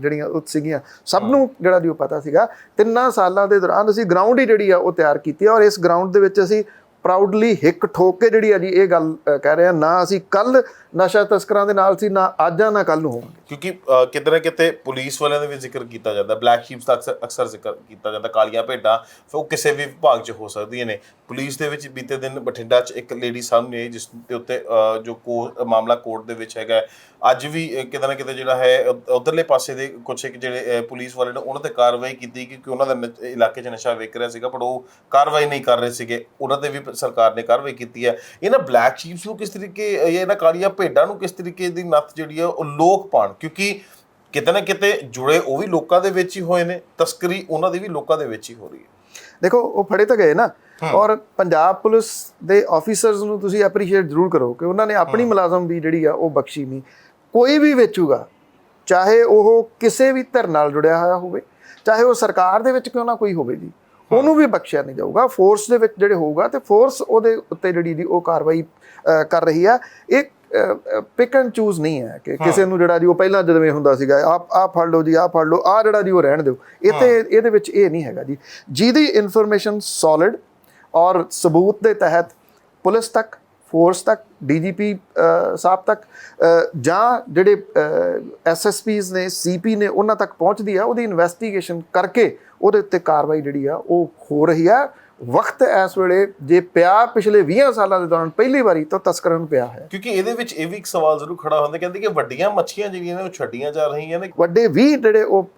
ਜਿਹੜੀਆਂ ਉਹ ਸੀਗੀਆਂ। ਸਭ ਨੂੰ ਜਿਹੜਾ ਜੀ ਉਹ ਪਤਾ ਸੀਗਾ ਤਿੰਨਾਂ ਸਾਲਾਂ ਦੇ ਦੌਰਾਨ ਅਸੀਂ ਗਰਾਊਂਡ ਹੀ ਜਿਹੜੀ ਆ ਉਹ ਤਿਆਰ ਕੀਤੀ ਔਰ ਇਸ ਗਰਾਊਂਡ ਦੇ ਵਿੱਚ ਅਸੀਂ ਪ੍ਰਾਊਡਲੀ ਹਿੱਕ ਠੋਕ ਕੇ ਜਿਹੜੀ ਆ ਜੀ, ਇਹ ਗੱਲ ਕਹਿ ਰਹੇ ਆ, ਨਾ ਅਸੀਂ ਕੱਲ ਨਸ਼ਾ ਤਸਕਰਾਂ ਦੇ ਨਾਲ ਸੀ, ਨਾ ਅੱਜ ਆ ਨਾ ਕੱਲ ਨੂੰ ਹੋਵਾਂਗੇ ਕਿਉਂਕਿ ਕਿਤੇ ਨਾ ਕਿਤੇ ਪੁਲਿਸ ਵਾਲਿਆਂ ਦਾ ਵੀ ਜ਼ਿਕਰ ਕੀਤਾ ਜਾਂਦਾ ਬਲੈਕ ਸ਼ੀਪਸ ਦਾ ਅਕਸਰ ਜ਼ਿਕਰ ਕੀਤਾ ਜਾਂਦਾ, ਕਾਲੀਆਂ ਭੇਡਾਂ, ਫਿਰ ਉਹ ਕਿਸੇ ਵੀ ਵਿਭਾਗ 'ਚ ਹੋ ਸਕਦੀਆਂ ਨੇ। ਪੁਲਿਸ ਦੇ ਵਿੱਚ ਬੀਤੇ ਦਿਨ ਬਠਿੰਡਾ 'ਚ ਇੱਕ ਲੇਡੀ ਸਾਹਮਣੇ ਜਿਸ ਦੇ ਉੱਤੇ ਜੋ ਕੋ ਮਾਮਲਾ ਕੋਰਟ ਦੇ ਵਿੱਚ ਹੈਗਾ ਅੱਜ ਵੀ ਕਿਤੇ ਨਾ ਕਿਤੇ ਜਿਹੜਾ ਹੈ, ਉ- ਉਧਰਲੇ ਪਾਸੇ ਦੇ ਕੁਝ ਇੱਕ ਜਿਹੜੇ ਪੁਲਿਸ ਵਾਲੇ ਨੇ, ਉਹਨਾਂ ਤੇ ਕਾਰਵਾਈ ਕੀਤੀ, ਕਿਉਂਕਿ ਉਹਨਾਂ ਦੇ ਨ- ਇਲਾਕੇ 'ਚ ਨਸ਼ਾ ਵਿਕ ਰਿਹਾ ਸੀਗਾ, ਪਰ ਉਹ ਕਾਰਵਾਈ ਨਹੀਂ ਕਰ ਰਹੇ ਸੀਗੇ। ਉਹਨਾਂ ਤੇ ਵੀ ਸਰਕਾਰ ਨੇ ਕਾਰਵਾਈ ਕੀਤੀ ਹੈ। ਇਹਨਾਂ ਬਲੈਕ ਸ਼ੀਪਸ ਨੂੰ ਕਿਸ ਤਰੀਕੇ ਇਹਨਾਂ ਕਾਲੀਆਂ ਭੇਡਾਂ ਨੂੰ ਕਿਸ ਤਰੀਕੇ ਦੀ ਨੱਥ ਜਿਹੜੀ ਹੈ ਉਹ ਲੋਕ ਪਾਣ ਕਿਉਂਕਿ ਕਿਤੇ ਨਾ ਕਿਤੇ ਜੁੜੇ ਉਹ ਵੀ ਲੋਕਾਂ ਦੇ ਵਿੱਚ ਹੀ ਹੋਏ ਨੇ ਤਸਕਰੀ ਉਹਨਾਂ ਦੀ ਵੀ ਲੋਕਾਂ ਦੇ ਵਿੱਚ ਹੀ ਹੋ ਰਹੀ ਹੈ। ਦੇਖੋ ਉਹ ਫੜੇ ਤਾਂ ਗਏ ਨਾ। ਔਰ ਪੰਜਾਬ ਪੁਲਿਸ ਦੇ ਆਫੀਸਰਸ ਨੂੰ ਤੁਸੀਂ ਐਪਰੀਸ਼ੀਏਟ ਜ਼ਰੂਰ ਕਰੋ ਕਿ ਉਹਨਾਂ ਨੇ ਆਪਣੀ ਮੁਲਾਜ਼ਮ ਵੀ ਜਿਹੜੀ ਆ ਉਹ ਬਖਸ਼ੀ ਨਹੀਂ। ਕੋਈ ਵੀ ਵੇਚੂਗਾ ਚਾਹੇ ਉਹ ਕਿਸੇ ਵੀ ਧਿਰ ਨਾਲ ਜੁੜਿਆ ਹੋਇਆ ਹੋਵੇ ਚਾਹੇ ਉਹ ਸਰਕਾਰ ਦੇ ਵਿੱਚ ਕਿਉਂ ਨਾ ਕੋਈ ਹੋਵੇ ਜੀ। ਉਹਨੂੰ ਵੀ ਬਖਸ਼ਿਆ ਨਹੀਂ ਜਾਊਗਾ। ਫੋਰਸ ਦੇ ਵਿੱਚ ਜਿਹੜੇ ਹੋਊਗਾ ਤੇ ਫੋਰਸ ਉਹਦੇ ਉੱਤੇ ਜਿਹੜੀ ਦੀ ਉਹ ਕਾਰਵਾਈ ਕਰ ਰਹੀ ਆ। ਇਹ ਪਿਕ ਐਂਡ ਚੂਜ਼ ਨਹੀਂ ਹੈ ਕਿ ਕਿਸੇ ਨੂੰ ਜਿਹੜਾ ਜੀ ਉਹ ਪਹਿਲਾਂ ਜਿਵੇਂ ਹੁੰਦਾ ਸੀਗਾ ਆ ਆ ਫੜ ਲਓ ਜੀ ਆ ਫੜ ਲਓ ਆ ਜਿਹੜਾ ਜੀ ਉਹ ਰਹਿਣ ਦਿਓ। ਇਹ ਤੇ ਇਹਦੇ ਵਿੱਚ ਇਹ ਨਹੀਂ ਹੈਗਾ ਜੀ। ਜਿਹਦੀ ਇਨਫੋਰਮੇਸ਼ਨ ਸੋਲਿਡ ਔਰ ਸਬੂਤ ਦੇ ਤਹਿਤ ਪੁਲਿਸ ਤੱਕ ਫੋਰਸ ਤੱਕ ਡੀਜੀਪੀ ਸਾਹਿਬ ਤੱਕ ਜਾਂ ਜਿਹੜੇ ਐਸਐਸਪੀਜ਼ ਨੇ ਸੀਪੀ ਨੇ ਉਹਨਾਂ ਤੱਕ ਪਹੁੰਚਦੀ ਆ ਉਹਦੀ ਇਨਵੈਸਟੀਗੇਸ਼ਨ ਕਰਕੇ ਉਹਦੇ ਉੱਤੇ ਕਾਰਵਾਈ ਜਿਹੜੀ ਆ ਉਹ ਹੋ ਰਹੀ ਆ। ਵਕਤ ਇਸ ਵੇਲੇ ਜੇ ਪਿਆ ਪਿਛਲੇ 20 ਸਾਲਾਂ ਦੇ ਦੌਰਾਨ ਪਹਿਲੀ ਵਾਰੀ ਤਾਂ ਤਸਕਰਾਂ ਨੂੰ ਪਿਆ ਹੈ ਕਿਉਂਕਿ ਇਹਦੇ ਵਿੱਚ ਇਹ ਵੀ ਇੱਕ ਸਵਾਲ ਜ਼ਰੂਰ ਖੜਾ ਹੁੰਦਾ ਕਹਿੰਦੇ ਕਿ ਵੱਡੀਆਂ ਮੱਛੀਆਂ ਜਿਹੜੀਆਂ ਨੇ ਉਹ ਛੱਡੀਆਂ ਜਾ ਰਹੀਆਂ ਨੇ। ਵੱਡੇ 20 ਜਿਹੜੇ ਉਹ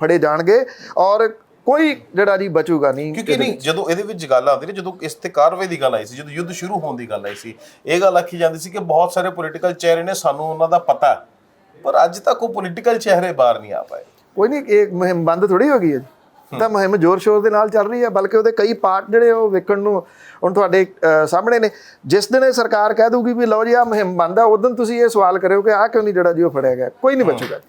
ਫੜੇ ਜਾਣਗੇ ਔਰ ਕੋਈ ਜਿਹੜਾ ਜੀ ਬਚੂਗਾ ਨਹੀਂ ਕਿਉਂਕਿ ਨਹੀਂ ਜਦੋਂ ਇਹਦੇ ਵਿੱਚ ਗੱਲ ਆਉਂਦੀ ਨੇ ਜਦੋਂ ਇਸ ਤੇ ਕਾਰਵਾਈ ਦੀ ਗੱਲ ਆਈ ਸੀ ਜਦੋਂ ਯੁੱਧ ਸ਼ੁਰੂ ਹੋਣ ਦੀ ਗੱਲ ਆਈ ਸੀ ਇਹ ਗੱਲ ਆਖੀ ਜਾਂਦੀ ਸੀ ਕਿ ਬਹੁਤ ਸਾਰੇ ਪੋਲੀਟੀਕਲ ਚਿਹਰੇ ਨੇ ਸਾਨੂੰ ਉਹਨਾਂ ਦਾ ਪਤਾ। ਪਰ ਅੱਜ ਤੱਕ ਉਹ ਪੋਲੀਟੀਕਲ ਚਿਹਰੇ ਬਾਹਰ ਨਹੀਂ ਆ ਪਾਏ। ਕੋਈ ਨਹੀਂ ਇਹ ਮੁਹਿੰਮ ਬੰਦ ਥੋੜੀ ਹੋ ਗਈ ਹੈ। ਜੀ ਤਾਂ ਮੁਹਿੰਮ ਜ਼ੋਰ ਸ਼ੋਰ ਦੇ ਨਾਲ ਚੱਲ ਰਹੀ ਹੈ ਬਲਕਿ ਉਹਦੇ ਕਈ ਪਾਰਟ ਜਿਹੜੇ ਉਹ ਵੇਖਣ ਨੂੰ ਹੁਣ ਤੁਹਾਡੇ ਸਾਹਮਣੇ ਨੇ। ਜਿਸ ਦਿਨ ਇਹ ਸਰਕਾਰ ਕਹਿ ਦੂਗੀ ਵੀ ਲਓ ਜੀ ਆ ਮੁਹਿੰਮ ਬੰਦ ਉਦੋਂ ਤੁਸੀਂ ਇਹ ਸਵਾਲ ਕਰਿਓ ਕਿ ਆ ਕਿਉਂ ਨਹੀਂ ਜਿਹੜਾ ਜੀ ਉਹ ਫੜਿਆ ਗਿਆ। ਕੋਈ ਨਹੀਂ ਬਚੂਗਾ।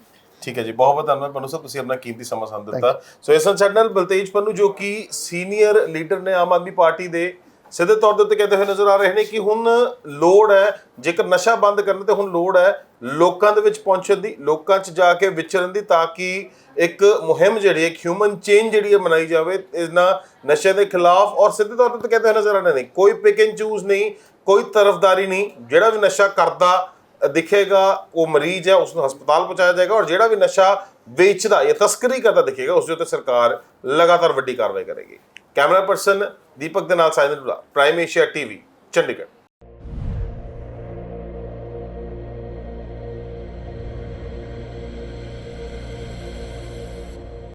ਠੀਕ ਹੈ ਜੀ ਬਹੁਤ ਬਹੁਤ ਧੰਨਵਾਦ ਪਨੂ ਸਾਹਿਬ ਤੁਸੀਂ ਆਪਣਾ ਕੀਮਤੀ ਸਮਾਂ ਸਾਨੂੰ ਦਿੱਤਾ। ਸੋ ਇਸ ਸਾਡੇ ਨਾਲ ਬਲਤੇਜ ਪੰਨੂ ਜੋ ਕਿ ਸੀਨੀਅਰ ਲੀਡਰ ਨੇ ਆਮ ਆਦਮੀ ਪਾਰਟੀ ਦੇ ਸਿੱਧੇ ਤੌਰ ਦੇ ਉੱਤੇ ਕਹਿੰਦੇ ਹੋਏ ਨਜ਼ਰ ਆ ਰਹੇ ਨੇ ਕਿ ਹੁਣ ਲੋੜ ਹੈ ਜੇਕਰ ਨਸ਼ਾ ਬੰਦ ਕਰਨ ਤੇ ਹੁਣ ਲੋੜ ਹੈ ਲੋਕਾਂ ਦੇ ਵਿੱਚ ਪਹੁੰਚਣ ਦੀ ਲੋਕਾਂ 'ਚ ਜਾ ਕੇ ਵਿਚਰਨ ਦੀ ਤਾਂ ਕਿ ਇੱਕ ਮੁਹਿੰਮ ਜਿਹੜੀ ਹੈ ਹਿਊਮਨ ਚੇਂਜ ਜਿਹੜੀ ਹੈ ਮਨਾਈ ਜਾਵੇ, ਇਹਨਾਂ ਨਸ਼ੇ ਦੇ ਖਿਲਾਫ ਔਰ ਸਿੱਧੇ ਤੌਰ ਤੇ ਕਹਿੰਦੇ ਹੋਏ ਨਜ਼ਰ ਆ ਰਹੇ ਨੇ, ਕੋਈ ਪਿਕ ਐਂਡ ਚੂਜ਼ ਨਹੀਂ, ਕੋਈ ਤਰਫਦਾਰੀ ਨਹੀਂ, ਜਿਹੜਾ ਵੀ ਨਸ਼ਾ ਕਰਦਾ ਦਿਖੇਗਾ, ਉਹ ਮਰੀਜ਼ ਹੈ ਉਸ ਨੂੰ ਹਸਪਤਾਲ ਪਹੁੰਚਾਇਆ ਜਾਏਗਾ ਔਰ ਜਿਹੜਾ ਵੀ ਨਸ਼ਾ ਵੇਚਦਾ ਜਾਂ ਤਸਕਰੀ ਕਰਦਾ ਦਿਖੇਗਾ ਉਸ ਦੇ ਉੱਤੇ ਸਰਕਾਰ ਲਗਾਤਾਰ ਵੱਡੀ ਕਾਰਵਾਈ ਕਰੇਗੀ। ਕੈਮਰਾ ਪਰਸਨ ਦੀਪਕ ਦੇ ਨਾਲ ਸਾਇੰਦਰੁਲਾ ਪ੍ਰਾਈਮ ਏਸ਼ੀਆ ਟੀਵੀ ਚੰਡੀਗੜ੍ਹ।